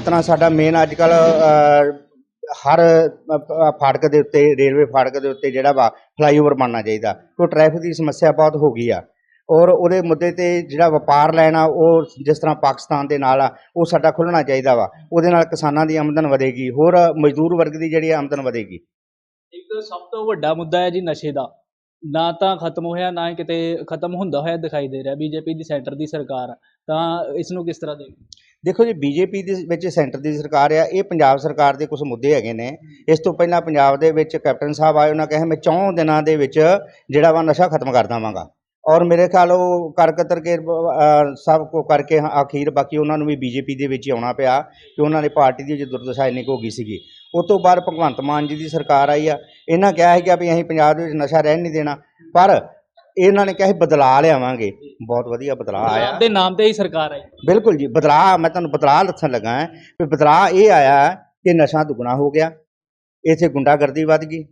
ਤਰ੍ਹਾਂ ਸਾਡਾ ਮੇਨ ਅੱਜ ਕੱਲ ਹਰ ਫਾਟਕ ਦੇ ਉੱਤੇ ਰੇਲਵੇ ਫਾਟਕ ਦੇ ਉੱਤੇ ਜਿਹੜਾ ਵਾ ਫਲਾਈਓਵਰ ਬਣਨਾ ਚਾਹੀਦਾ। ਕਿਉਂ? ਟ੍ਰੈਫਿਕ ਦੀ ਸਮੱਸਿਆ ਬਹੁਤ ਹੋ ਗਈ ਆ। ਔਰ ਉਹਦੇ ਮੁੱਦੇ ਤੇ ਜਿਹੜਾ ਵਪਾਰ ਲੈਣਾ ਉਹ ਜਿਸ ਤਰ੍ਹਾਂ ਪਾਕਿਸਤਾਨ ਦੇ ਨਾਲ ਆ ਉਹ ਸਾਡਾ ਖੁੱਲਣਾ ਚਾਹੀਦਾ ਵਾ। ਉਹਦੇ ਨਾਲ ਕਿਸਾਨਾਂ ਦੀ ਆਮਦਨ ਵਧੇਗੀ ਹੋਰ ਮਜ਼ਦੂਰ ਵਰਗ ਦੀ ਜਿਹੜੀ ਆਮਦਨ ਵਧੇਗੀ। ਇੱਕ ਸਭ ਤੋਂ ਵੱਡਾ ਮੁੱਦਾ ਹੈ ਜੀ ਨਸ਼ੇ ਦਾ। ਨਾ ਤਾਂ ਖਤਮ ਹੋਇਆ ਨਾ ਕਿਤੇ ਖਤਮ ਹੁੰਦਾ ਹੋਇਆ ਦਿਖਾਈ ਦੇ ਰਿਹਾ ਬੀਜੇਪੀ ਦੀ ਸੈਂਟਰ ਦੀ ਸਰਕਾਰ। ਤਾਂ ਇਸ ਨੂੰ ਕਿਸ ਤਰ੍ਹਾਂ ਦੇਖਦੇ ਦੇਖੋ ਜੀ ਬੀਜੇਪੀ ਦੇ ਵਿੱਚ ਸੈਂਟਰ ਦੀ ਸਰਕਾਰ ਆ ਇਹ ਪੰਜਾਬ ਸਰਕਾਰ ਦੇ ਕੁਝ ਮੁੱਦੇ ਹੈਗੇ ਨੇ। ਇਸ ਤੋਂ ਪਹਿਲਾਂ ਪੰਜਾਬ ਦੇ ਵਿੱਚ ਕੈਪਟਨ ਸਾਹਿਬ ਆਏ ਉਹਨਾਂ ਕਹੇ ਮੈਂ ਚੌਂ ਦਿਨਾਂ ਦੇ ਵਿੱਚ ਜਿਹੜਾ ਵਾ ਨਸ਼ਾ ਖਤਮ ਕਰ ਦੇਵਾਂਗਾ। ਔਰ ਮੇਰੇ ਖਿਆਲ ਉਹ ਕਰ ਕਤਰ ਕੇ ਸਭ ਕੋ ਕਰਕੇ ਅਖੀਰ ਬਾਕੀ ਉਹਨਾਂ ਨੂੰ ਵੀ ਬੀਜੇਪੀ ਦੇ ਵਿੱਚ ਹੀ ਆਉਣਾ ਪਿਆ ਕਿ ਉਹਨਾਂ ਨੇ ਪਾਰਟੀ ਦੀ ਜੋ ਦੁਰਦਸ਼ਾ ਇੰਨੀ ਹੋ ਗਈ ਸੀਗੀ। ਉਸ ਤੋਂ ਬਾਅਦ ਭਗਵੰਤ ਮਾਨ ਜੀ ਦੀ ਸਰਕਾਰ ਆਈ ਆ। ਇਹਨਾਂ ਕਿਹਾ ਹੈ ਕਿ ਵੀ ਅਸੀਂ ਪੰਜਾਬ ਦੇ ਵਿੱਚ ਨਸ਼ਾ ਰਹਿਣ ਨਹੀਂ ਦੇਣਾ ਪਰ ਇਹਨਾਂ ਨੇ ਕਿਹਾ ਸੀ ਬਦਲਾਅ ਲਿਆਵਾਂਗੇ। ਬਹੁਤ ਵਧੀਆ ਬਦਲਾਅ ਆਇਆ। ਦੇ ਨਾਮ ਤੇ ਹੀ ਸਰਕਾਰ ਹੈ ਬਿਲਕੁਲ ਜੀ ਬਦਲਾਅ ਮੈਂ ਤੁਹਾਨੂੰ ਬਦਲਾਅ ਦੱਸਣ ਲੱਗਾ ਹਾਂ ਵੀ ਬਦਲਾਅ ਇਹ ਆਇਆ ਕਿ ਨਸ਼ਾ ਦੁੱਗਣਾ ਹੋ ਗਿਆ ਇੱਥੇ ਗੁੰਡਾਗਰਦੀ ਵੱਧ ਗਈ।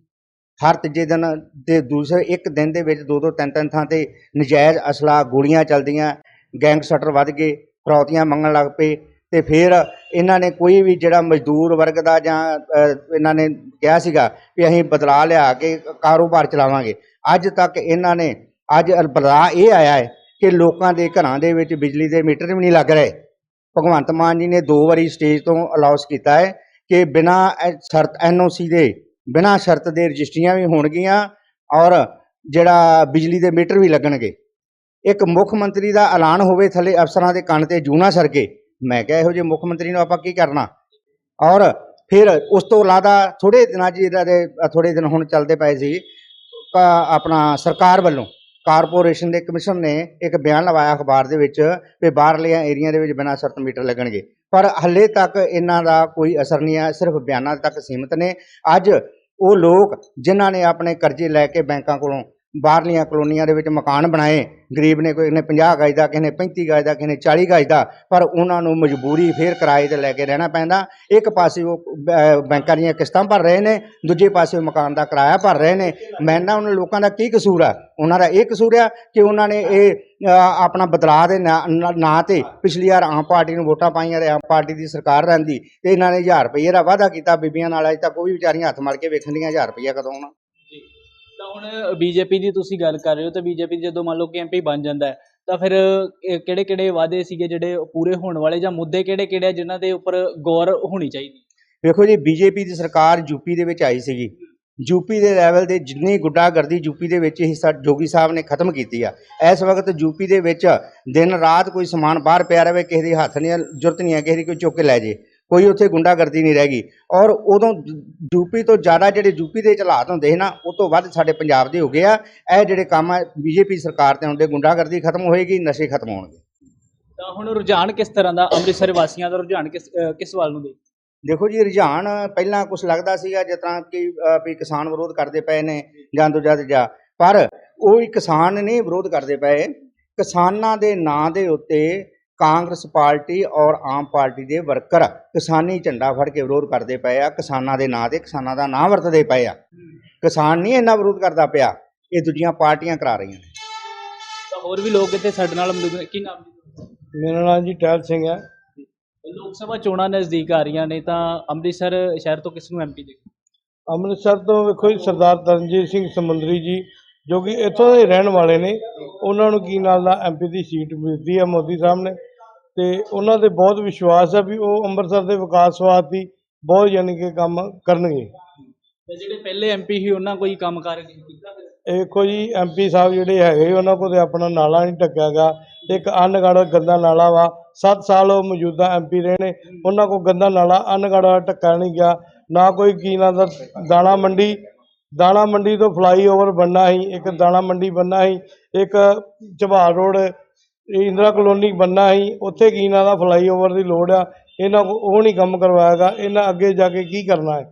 ਹਰ ਤੀਜੇ ਦਿਨ ਤੇ ਦੂਸਰੇ ਇੱਕ ਦਿਨ ਦੇ ਵਿੱਚ ਦੋ ਦੋ ਤਿੰਨ ਤਿੰਨ ਥਾਂ ਤੇ ਨਜਾਇਜ਼ ਅਸਲਾ ਗੋਲੀਆਂ ਚੱਲਦੀਆਂ ਗੈਂਗਸਟਰ ਵੱਧ ਗਏ ਫਰੌਤੀਆਂ ਮੰਗਣ ਲੱਗ ਪਏ ਤੇ ਫਿਰ ਇਹਨਾਂ ਨੇ ਕੋਈ ਵੀ ਜਿਹੜਾ ਮਜ਼ਦੂਰ ਵਰਗ ਦਾ ਜਾਂ ਇਹਨਾਂ ਨੇ ਕਿਹਾ ਸੀਗਾ ਵੀ ਅਸੀਂ ਬਦਲਾਅ ਲਿਆ ਕੇ ਕਾਰੋਬਾਰ ਚਲਾਵਾਂਗੇ। ਅੱਜ ਤੱਕ ਇਹਨਾਂ ਨੇ, ਅੱਜ ਬਦਲਾਅ ਇਹ ਆਇਆ ਹੈ ਕਿ ਲੋਕਾਂ ਦੇ ਘਰਾਂ ਦੇ ਵਿੱਚ ਬਿਜਲੀ ਦੇ ਮੀਟਰ ਵੀ ਨਹੀਂ ਲੱਗ ਰਹੇ। ਭਗਵੰਤ ਮਾਨ ਜੀ ਨੇ ਦੋ ਵਾਰੀ ਸਟੇਜ ਤੋਂ ਅਲਾਉਸ ਕੀਤਾ ਹੈ ਕਿ ਬਿਨਾ ਸ਼ਰਤ ਐਨਓਸੀ ਦੇ ਬਿਨਾਂ ਸ਼ਰਤ ਦੇ ਰਜਿਸਟਰੀਆਂ ਵੀ ਹੋਣਗੀਆਂ ਔਰ ਜਿਹੜਾ ਬਿਜਲੀ ਦੇ ਮੀਟਰ ਵੀ ਲੱਗਣਗੇ। ਇੱਕ ਮੁੱਖ ਮੰਤਰੀ ਦਾ ਐਲਾਨ ਹੋਵੇ ਥੱਲੇ ਅਫਸਰਾਂ ਦੇ ਕੰਨ ਤੇ ਜੂਨਾ ਸਰਕੇ ਮੈਂ ਕਿਹਾ ਇਹੋ ਜਿਹੇ ਮੁੱਖ ਮੰਤਰੀ ਨੂੰ ਆਪਾਂ ਕੀ ਕਰਨਾ? ਔਰ ਫਿਰ ਉਸ ਤੋਂ ਇਲਾਵਾ ਥੋੜੇ ਦਿਨਾਂ 'ਚ ਇਹਨਾਂ ਦੇ ਥੋੜੇ ਦਿਨ ਹੁਣ ਚੱਲਦੇ ਪਏ ਸੀ, ਕਾ- ਆਪਣਾ ਸਰਕਾਰ ਵੱਲੋਂ ਕਾਰਪੋਰੇਸ਼ਨ ਦੇ ਕਮਿਸ਼ਨ ਨੇ ਇੱਕ ਬਿਆਨ ਲਵਾਇਆ ਅਖਬਾਰ ਦੇ ਵਿੱਚ ਵੀ ਬਾਹਰਲੇ ਏਰੀਆ ਦੇ ਵਿੱਚ ਬਿਨਾਂ ਸ਼ਰਤ ਮੀਟਰ ਲੱਗਣਗੇ। ਪਰ ਹੱਲੇ ਤੱਕ ਇਹਨਾਂ ਦਾ ਕੋਈ ਅਸਰ ਨਹੀਂ ਆ ਸਿਰਫ ਬਿਆਨਾਂ ਤੱਕ ਸੀਮਿਤ ਨੇ। ਅੱਜ ਉਹ ਲੋਕ ਜਿਨ੍ਹਾਂ ਨੇ ਆਪਣੇ ਕਰਜ਼ੇ ਲੈ ਕੇ ਬੈਂਕਾਂ ਕੋਲੋਂ ਬਾਹਰਲੀਆਂ ਕਲੋਨੀਆਂ ਦੇ ਵਿੱਚ ਮਕਾਨ ਬਣਾਏ। ਗਰੀਬ ਨੇ ਕੋਈ ਨੇ 50 ਗਜ ਦਾ, ਕਿਸੇ ਨੇ 35 ਗਜ ਦਾ, ਕਿਸੇ ਨੇ 40 ਗਜ ਦਾ, ਪਰ ਉਹਨਾਂ ਨੂੰ ਮਜਬੂਰੀ ਫੇਰ ਕਿਰਾਏ ਤੇ ਲੈ ਕੇ ਰਹਿਣਾ ਪੈਂਦਾ। ਇੱਕ ਪਾਸੇ ਉਹ ਬ- ਬੈਂਕਾਂ ਦੀਆਂ ਕਿਸ਼ਤਾਂ ਭਰ ਰਹੇ ਨੇ, ਦੂਜੇ ਪਾਸੇ ਉਹ ਮਕਾਨ ਦਾ ਕਿਰਾਇਆ ਭਰ ਰਹੇ ਨੇ। ਮੈਂ ਉਹਨਾਂ ਲੋਕਾਂ ਦਾ ਕੀ ਕਸੂਰ ਆ? ਉਹਨਾਂ ਦਾ ਇਹ ਕਸੂਰ ਆ ਕਿ ਉਹਨਾਂ ਨੇ ਇਹ ਆਪਣਾ ਬਦਲਾਅ ਦੇ ਨਾਂ, ਨਾਂ- ਤੇ ਪਿਛਲੀ ਵਾਰ ਆਮ ਪਾਰਟੀ ਨੂੰ ਵੋਟਾਂ ਪਾਈਆਂ ਤੇ ਆਮ ਪਾਰਟੀ ਦੀ ਸਰਕਾਰ ਰਹਿੰਦੀ ਤੇ ਇਹਨਾਂ ਨੇ 1000 ਰੁਪਏ ਦਾ ਵਾਅਦਾ ਕੀਤਾ। ਬੀਬੀਆਂ ਨਾਲ ਅਜੇ ਤੱਕ ਉਹ ਵੀ ਵਿਚਾਰੀਆਂ ਹੱਥ ਮਲ ਕੇ ਵੇਖਣ ਦੀਆਂ 1000 ਰੁਪਏ ਕਦੋਂ ਆਉਣਾ। ਤਾਂ ਹੁਣ ਬੀਜੇਪੀ ਦੀ ਤੁਸੀਂ ਗੱਲ ਕਰ ਰਹੇ ਹੋ, ਤਾਂ ਬੀਜੇਪੀ ਜਦੋਂ ਮੰਨ ਲਓ ਕਿ ਐਮਪੀ ਬਣ ਜਾਂਦਾ ਹੈ, ਤਾਂ ਫਿਰ ਕਿਹੜੇ ਕਿਹੜੇ ਵਾਅਦੇ ਸੀਗੇ ਜਿਹੜੇ ਪੂਰੇ ਹੋਣ ਵਾਲੇ ਜਾਂ ਮੁੱਦੇ ਕਿਹੜੇ ਕਿਹੜੇ ਆ ਜਿਨ੍ਹਾਂ ਦੇ ਉੱਪਰ ਗੌਰ ਹੋਣੀ ਚਾਹੀਦੀ? ਵੇਖੋ ਜੀ, ਬੀਜੇਪੀ ਦੀ ਸਰਕਾਰ ਯੂਪੀ ਦੇ ਵਿੱਚ ਆਈ ਸੀਗੀ। ਯੂਪੀ ਦੇ ਲੈਵਲ ਤੇ ਜਿੰਨੀ ਗੁੱਡਾਗਰਦੀ ਯੂਪੀ ਦੇ ਵਿੱਚ ਹੀ ਸਾ, ਜੋਗੀ ਸਾਹਿਬ ਨੇ ਖਤਮ ਕੀਤੀ ਆ। ਇਸ ਵਕਤ ਯੂਪੀ ਦੇ ਵਿੱਚ ਦਿਨ ਰਾਤ ਕੋਈ ਸਮਾਨ ਬਾਹਰ ਪਿਆ ਰਵੇ ਕਿਸੇ ਦੀ ਹੱਥ ਨਹੀਂ ਜ਼ਰੂਰਤ ਨਹੀਂ ਹੈ, ਕਿਸੇ ਦੀ ਕੋਈ ਚੁੱਕ ਕੇ ਲੈ ਜੇ। ਕੋਈ ਉੱਥੇ ਗੁੰਡਾਗਰਦੀ ਨਹੀਂ ਰਹਿ ਗਈ। ਔਰ ਉਦੋਂ ਯੂਪੀ ਤੋਂ ਜ਼ਿਆਦਾ ਜਿਹੜੇ ਯੂਪੀ ਦੇ ਹਾਲਾਤ ਹੁੰਦੇ ਸੀ ਨਾ ਉਹ ਤੋਂ ਵੱਧ ਸਾਡੇ ਪੰਜਾਬ ਦੇ ਹੋ ਗਏ ਆ। ਇਹ ਜਿਹੜੇ ਕੰਮ ਆ ਬੀਜੇਪੀ ਸਰਕਾਰ ਤੇ ਹੁੰਦੇ ਗੁੰਡਾਗਰਦੀ ਖਤਮ ਹੋਏਗੀ ਨਸ਼ੇ ਖਤਮ ਹੋਣਗੇ। ਤਾਂ ਹੁਣ ਰੁਝਾਨ ਕਿਸ ਤਰ੍ਹਾਂ ਦਾ? ਅੰਮ੍ਰਿਤਸਰ ਵਾਸੀਆਂ ਦਾ ਰੁਝਾਨ ਕਿਸ ਕਿਸ ਵੱਲ ਨੂੰ ਦੇ ਦੇਖੋ ਜੀ ਰੁਝਾਨ ਪਹਿਲਾਂ ਕੁਝ ਲੱਗਦਾ ਸੀਗਾ ਜਿਸ ਤਰ੍ਹਾਂ ਕਿ ਵੀ ਕਿਸਾਨ ਵਿਰੋਧ ਕਰਦੇ ਪਏ ਨੇ ਜਾਂ ਦੂਜਾ ਤੀਜਾ। ਪਰ ਉਹ ਹੀ ਕਿਸਾਨ ਨਹੀਂ ਵਿਰੋਧ ਕਰਦੇ ਪਏ। ਕਿਸਾਨਾਂ ਦੇ ਨਾਂ ਦੇ ਉੱਤੇ ਕਾਂਗਰਸ ਪਾਰਟੀ ਔਰ ਆਮ ਪਾਰਟੀ ਦੇ ਵਰਕਰ ਕਿਸਾਨੀ ਝੰਡਾ ਫੜ ਕੇ ਵਿਰੋਧ ਕਰਦੇ ਪਏ ਆ ਕਿਸਾਨਾਂ ਦੇ ਨਾਂ ਤੇ ਕਿਸਾਨਾਂ ਦਾ ਨਾਂ ਵਰਤਦੇ ਪਏ ਆ। ਕਿਸਾਨ ਨਹੀਂ ਇੰਨਾ ਵਿਰੋਧ ਕਰਦਾ ਪਿਆ ਇਹ ਦੂਜੀਆਂ ਪਾਰਟੀਆਂ ਕਰਾ ਰਹੀਆਂ ਨੇ। ਤਾਂ ਹੋਰ ਵੀ ਲੋਕ ਇੱਥੇ ਸਾਡੇ ਨਾਲ ਮੌਜੂਦ ਨੇ ਕੀ ਨਾਮ ਜੀ ਮੇਰਾ ਨਾਮ ਜੀ ਟਹਿਲ ਸਿੰਘ ਹੈ। ਲੋਕ ਸਭਾ ਚੋਣਾਂ ਨਜ਼ਦੀਕ ਆ ਰਹੀਆਂ ਨੇ ਤਾਂ ਅੰਮ੍ਰਿਤਸਰ ਸ਼ਹਿਰ ਤੋਂ ਕਿਸ ਨੂੰ ਐਮਪੀ ਦੇ? ਅੰਮ੍ਰਿਤਸਰ ਤੋਂ ਵੇਖੋ ਜੀ ਸਰਦਾਰ ਤਰਨਜੀਤ ਸਿੰਘ ਸਮੁੰਦਰੀ ਜੀ ਜੋ ਕਿ ਇੱਥੋਂ ਦੇ ਰਹਿਣ ਵਾਲੇ ਨੇ ਉਹਨਾਂ ਨੂੰ ਕੀ ਨਾਲ ਦਾ ਐਮਪੀ ਦੀ ਸੀਟ ਮਿਲਦੀ ਹੈ ਮੋਦੀ ਸਾਹਿਬ ਨੇ। ਤੇ ਉਹਨਾਂ ਦੇ ਬਹੁਤ ਵਿਸ਼ਵਾਸ ਹੈ ਵੀ ਉਹ ਅੰਮ੍ਰਿਤਸਰ ਦੇ ਵਿਕਾਸ ਵਾਸਤੇ ਬਹੁਤ ਯਾਨੀ ਕਿ ਕੰਮ ਕਰਨਗੇ। ਤੇ ਜਿਹੜੇ ਪਹਿਲੇ ਐਮਪੀ ਸੀ ਉਹਨਾਂ ਕੋਈ ਕੰਮ ਕਰ ਕੀਤਾ ਵੇਖੋ ਜੀ ਐਮਪੀ ਸਾਹਿਬ ਜਿਹੜੇ ਹੈਗੇ ਉਹਨਾਂ ਕੋਲ ਤੇ ਆਪਣਾ ਨਾਲਾ ਨਹੀਂ ਢੱਕਿਆ ਗਾ। ਇੱਕ ਅਨਗੜ ਗੰਦਾ ਨਾਲਾ ਵਾ 7 ਸਾਲ ਉਹ ਮੌਜੂਦਾ ਐਮਪੀ ਰਹੇ ਨੇ। ਉਹਨਾਂ ਕੋਲ ਗੰਦਾ ਨਾਲਾ ਅਨਗੜ ਢੱਕਾ ਨਹੀਂ ਗਿਆ। ਨਾ ਕੋਈ ਕੀ ਨਾਂ ਦਾ ਦਾਣਾ ਮੰਡੀ ਦਾਣਾ ਮੰਡੀ ਤੋਂ ਫਲਾਈਓਵਰ ਬਣਨਾ ਸੀ ਇੱਕ ਦਾਣਾ ਮੰਡੀ ਬਣਨਾ ਸੀ ਇੱਕ ਝਬਾਲ ਰੋਡ ਇੰਦਰਾ ਕਲੋਨੀ ਬਣਨਾ ਸੀ ਉੱਥੇ ਕੀ ਨਾਂ ਦਾ ਫਲਾਈਓਵਰ ਦੀ ਲੋੜ ਆ ਇਹਨਾਂ ਕੋ ਉਹ ਨਹੀਂ ਕੰਮ ਕਰਵਾਇਆਗਾ ਇਹਨਾਂ ਅੱਗੇ ਜਾ ਕੇ ਕੀ ਕਰਨਾ ਹੈ?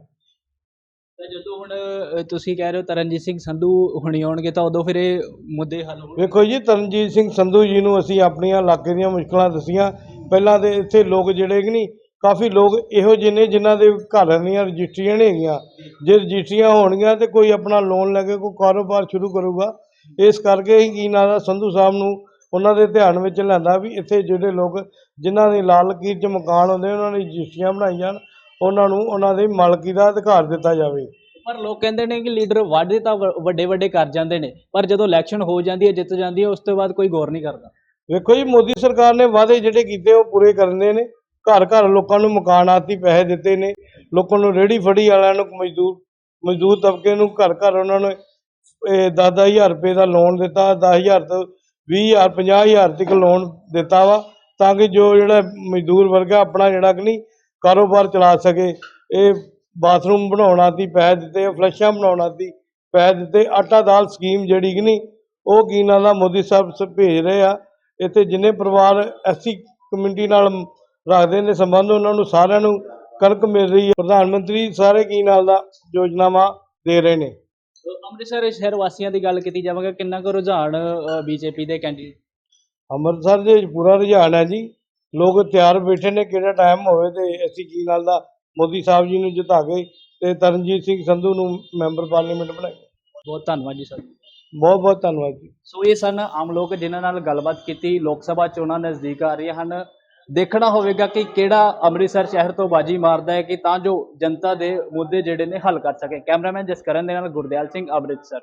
ਤਾਂ ਜਦੋਂ ਹੁਣ ਤੁਸੀਂ ਕਹਿ ਰਹੇ ਹੋ ਤਰਨਜੀਤ ਸਿੰਘ ਸੰਧੂ ਹੁਣੀ ਆਉਣਗੇ ਤਾਂ ਉਦੋਂ ਫਿਰ ਇਹ ਮੁੱਦੇ ਹੱਲ ਹੋਣਗੇ। ਵੇਖੋ ਜੀ ਤਰਨਜੀਤ ਸਿੰਘ ਸੰਧੂ ਜੀ ਨੂੰ ਅਸੀਂ ਆਪਣੀਆਂ ਇਲਾਕੇ ਦੀਆਂ ਮੁਸ਼ਕਲਾਂ ਦੱਸੀਆਂ। ਪਹਿਲਾਂ ਤੇ ਇੱਥੇ ਲੋਕ ਜਿਹੜੇ ਕਿ ਨਹੀਂ ਕਾਫੀ ਲੋਕ ਇਹੋ ਜਿਹੇ ਨੇ ਜਿਨ੍ਹਾਂ ਦੇ ਘਰਾਂ ਦੀਆਂ ਰਜਿਸਟਰੀਆਂ ਨਹੀਂ ਹੈਗੀਆਂ। ਜੇ ਰਜਿਸਟਰੀਆਂ ਹੋਣਗੀਆਂ ਤੇ ਕੋਈ ਆਪਣਾ ਲੋਨ ਲੈ ਕੇ ਕੋਈ ਕਾਰੋਬਾਰ ਸ਼ੁਰੂ ਕਰੂਗਾ। ਇਸ ਕਰਕੇ ਹੀ ਕੀ ਨਾਂ ਦਾ ਸੰਧੂ ਸਾਹਿਬ ਨੂੰ ਉਹਨਾਂ ਦੇ ਧਿਆਨ ਵਿੱਚ ਲਿਆਂਦਾ ਵੀ ਇੱਥੇ ਜਿਹੜੇ ਲੋਕ ਜਿਨ੍ਹਾਂ ਦੇ ਲਾਲ ਲਕੀਰ 'ਚ ਮਕਾਨ ਹੁੰਦੇ ਉਹਨਾਂ ਦੀ ਰਜਿਸਟਰੀਆਂ ਬਣਾਈ ਜਾਣ ਉਹਨਾਂ ਨੂੰ ਉਹਨਾਂ ਦੀ ਮਾਲਕੀ ਦਾ ਅਧਿਕਾਰ ਦਿੱਤਾ ਜਾਵੇ। ਪਰ ਲੋਕ ਕਹਿੰਦੇ ਨੇ ਕਿ ਲੀਡਰ ਵਾਅਦੇ ਤਾਂ ਵੱਡੇ ਵੱਡੇ ਕਰ ਜਾਂਦੇ ਨੇ ਪਰ ਜਦੋਂ ਇਲੈਕਸ਼ਨ ਹੋ ਜਾਂਦੀ ਹੈ ਜਿੱਤ ਜਾਂਦੀ ਹੈ ਉਸ ਤੋਂ ਬਾਅਦ ਕੋਈ ਗੌਰ ਨਹੀਂ ਕਰਦਾ। ਵੇਖੋ ਜੀ ਮੋਦੀ ਸਰਕਾਰ ਨੇ ਵਾਅਦੇ ਜਿਹੜੇ ਕੀਤੇ ਉਹ ਪੂਰੇ ਕਰਨੇ ਨੇ। ਘਰ ਘਰ ਲੋਕਾਂ ਨੂੰ ਮਕਾਨ ਆਤੀ ਪੈਸੇ ਦਿੱਤੇ ਨੇ। ਲੋਕਾਂ ਨੂੰ ਰੇੜੀ ਫੜੀ ਵਾਲਿਆਂ ਨੂੰ ਮਜ਼ਦੂਰ ਮਜ਼ਦੂਰ ਤਬਕੇ ਨੂੰ ਘਰ ਘਰ ਉਹਨਾਂ ਨੇ ਇਹ ਦਸ ਦਸ ਹਜ਼ਾਰ ਰੁਪਏ ਦਾ ਲੋਨ ਦਿੱਤਾ 10000 ਤੋਂ 20000 50000 ਤੱਕ ਲੋਨ ਦਿੱਤਾ ਵਾ, ਤਾਂ ਕਿ ਜੋ ਜਿਹੜਾ ਮਜ਼ਦੂਰ ਵਰਗ ਆਪਣਾ ਜਿਹੜਾ ਕਿ ਨਹੀਂ ਕਾਰੋਬਾਰ ਚਲਾ ਸਕੇ। ਇਹ ਬਾਥਰੂਮ ਬਣਾਉਣਾ ਦੀ ਪੈਸੇ ਦਿੱਤੇ, ਫਲਸ਼ਾਂ ਬਣਾਉਣਾ ਦੀ ਪੈਸੇ ਦਿੱਤੇ। ਆਟਾ ਦਾਲ ਸਕੀਮ ਜਿਹੜੀ ਕਿ ਨਹੀਂ, ਉਹ ਕੀ ਨਾਂ ਦਾ ਮੋਦੀ ਸਾਹਿਬ ਸ- ਭੇਜ ਰਹੇ ਆ। ਇੱਥੇ ਜਿੰਨੇ ਪਰਿਵਾਰ ਐਸੀ ਕਮਿਊਨਿਟੀ ਨਾਲ ਰੱਖਦੇ ਨੇ, ਸੰਬੰਧ ਉਹਨਾਂ ਨੂੰ ਸਾਰਿਆਂ ਨੂੰ ਕਣਕ ਮਿਲ ਰਹੀ ਹੈ। ਪ੍ਰਧਾਨ ਮੰਤਰੀ ਸਾਰੇ ਕੀ ਨਾਲ ਦਾ ਯੋਜਨਾਵਾਂ ਦੇ ਰਹੇ ਨੇ। ਅੰਮ੍ਰਿਤਸਰ ਸ਼ਹਿਰ ਵਾਸੀਆਂ ਦੀ ਗੱਲ ਕੀਤੀ ਜਾਵੇਗਾ ਕਿੰਨਾ ਕੁ ਰੁਝਾਨ ਬੀਜੇਪੀ ਦੇ ਕੈਂਡੀਡੇਟ ਅੰਮ੍ਰਿਤਸਰ ਦੇ ਵਿੱਚ ਪੂਰਾ ਰੁਝਾਨ ਹੈ ਜੀ। ਲੋਕ ਤਿਆਰ ਬੈਠੇ ਨੇ ਕਿਹੜਾ ਟਾਈਮ ਹੋਵੇ ਤੇ ਅਸੀਂ ਕੀ ਨਾਲ ਦਾ ਮੋਦੀ ਸਾਹਿਬ ਜੀ ਨੂੰ ਜਿਤਾ ਕੇ ਤੇ ਤਰਨਜੀਤ ਸਿੰਘ ਸੰਧੂ ਨੂੰ ਮੈਂਬਰ ਪਾਰਲੀਮੈਂਟ ਬਣਾਏ ਬਹੁਤ ਧੰਨਵਾਦ ਜੀ ਸਰ। ਬਹੁਤ ਬਹੁਤ ਧੰਨਵਾਦ ਜੀ। ਸੋ ਇਹ ਸਨ ਆਮ ਲੋਕ ਜਿਨ੍ਹਾਂ ਨਾਲ ਗੱਲਬਾਤ ਕੀਤੀ। ਲੋਕ ਸਭਾ ਚੋਣਾਂ ਨਜ਼ਦੀਕ ਆ ਰਹੀਆਂ ਹਨ। ਦੇਖਣਾ ਹੋਵੇਗਾ ਕਿ ਕਿਹੜਾ ਅੰਮ੍ਰਿਤਸਰ ਸ਼ਹਿਰ ਤੋਂ ਬਾਜੀ ਮਾਰਦਾ ਹੈ ਕਿ ਤਾਂ ਜੋ ਜਨਤਾ ਦੇ ਮੁੱਦੇ ਜਿਹੜੇ ਨੇ ਹੱਲ ਕਰ ਸਕੇ। ਕੈਮਰਾਮੈਨ ਜਸਕਰਨ ਦੇ ਨਾਲ ਗੁਰਦਿਆਲ ਸਿੰਘ, ਅੰਮ੍ਰਿਤਸਰ।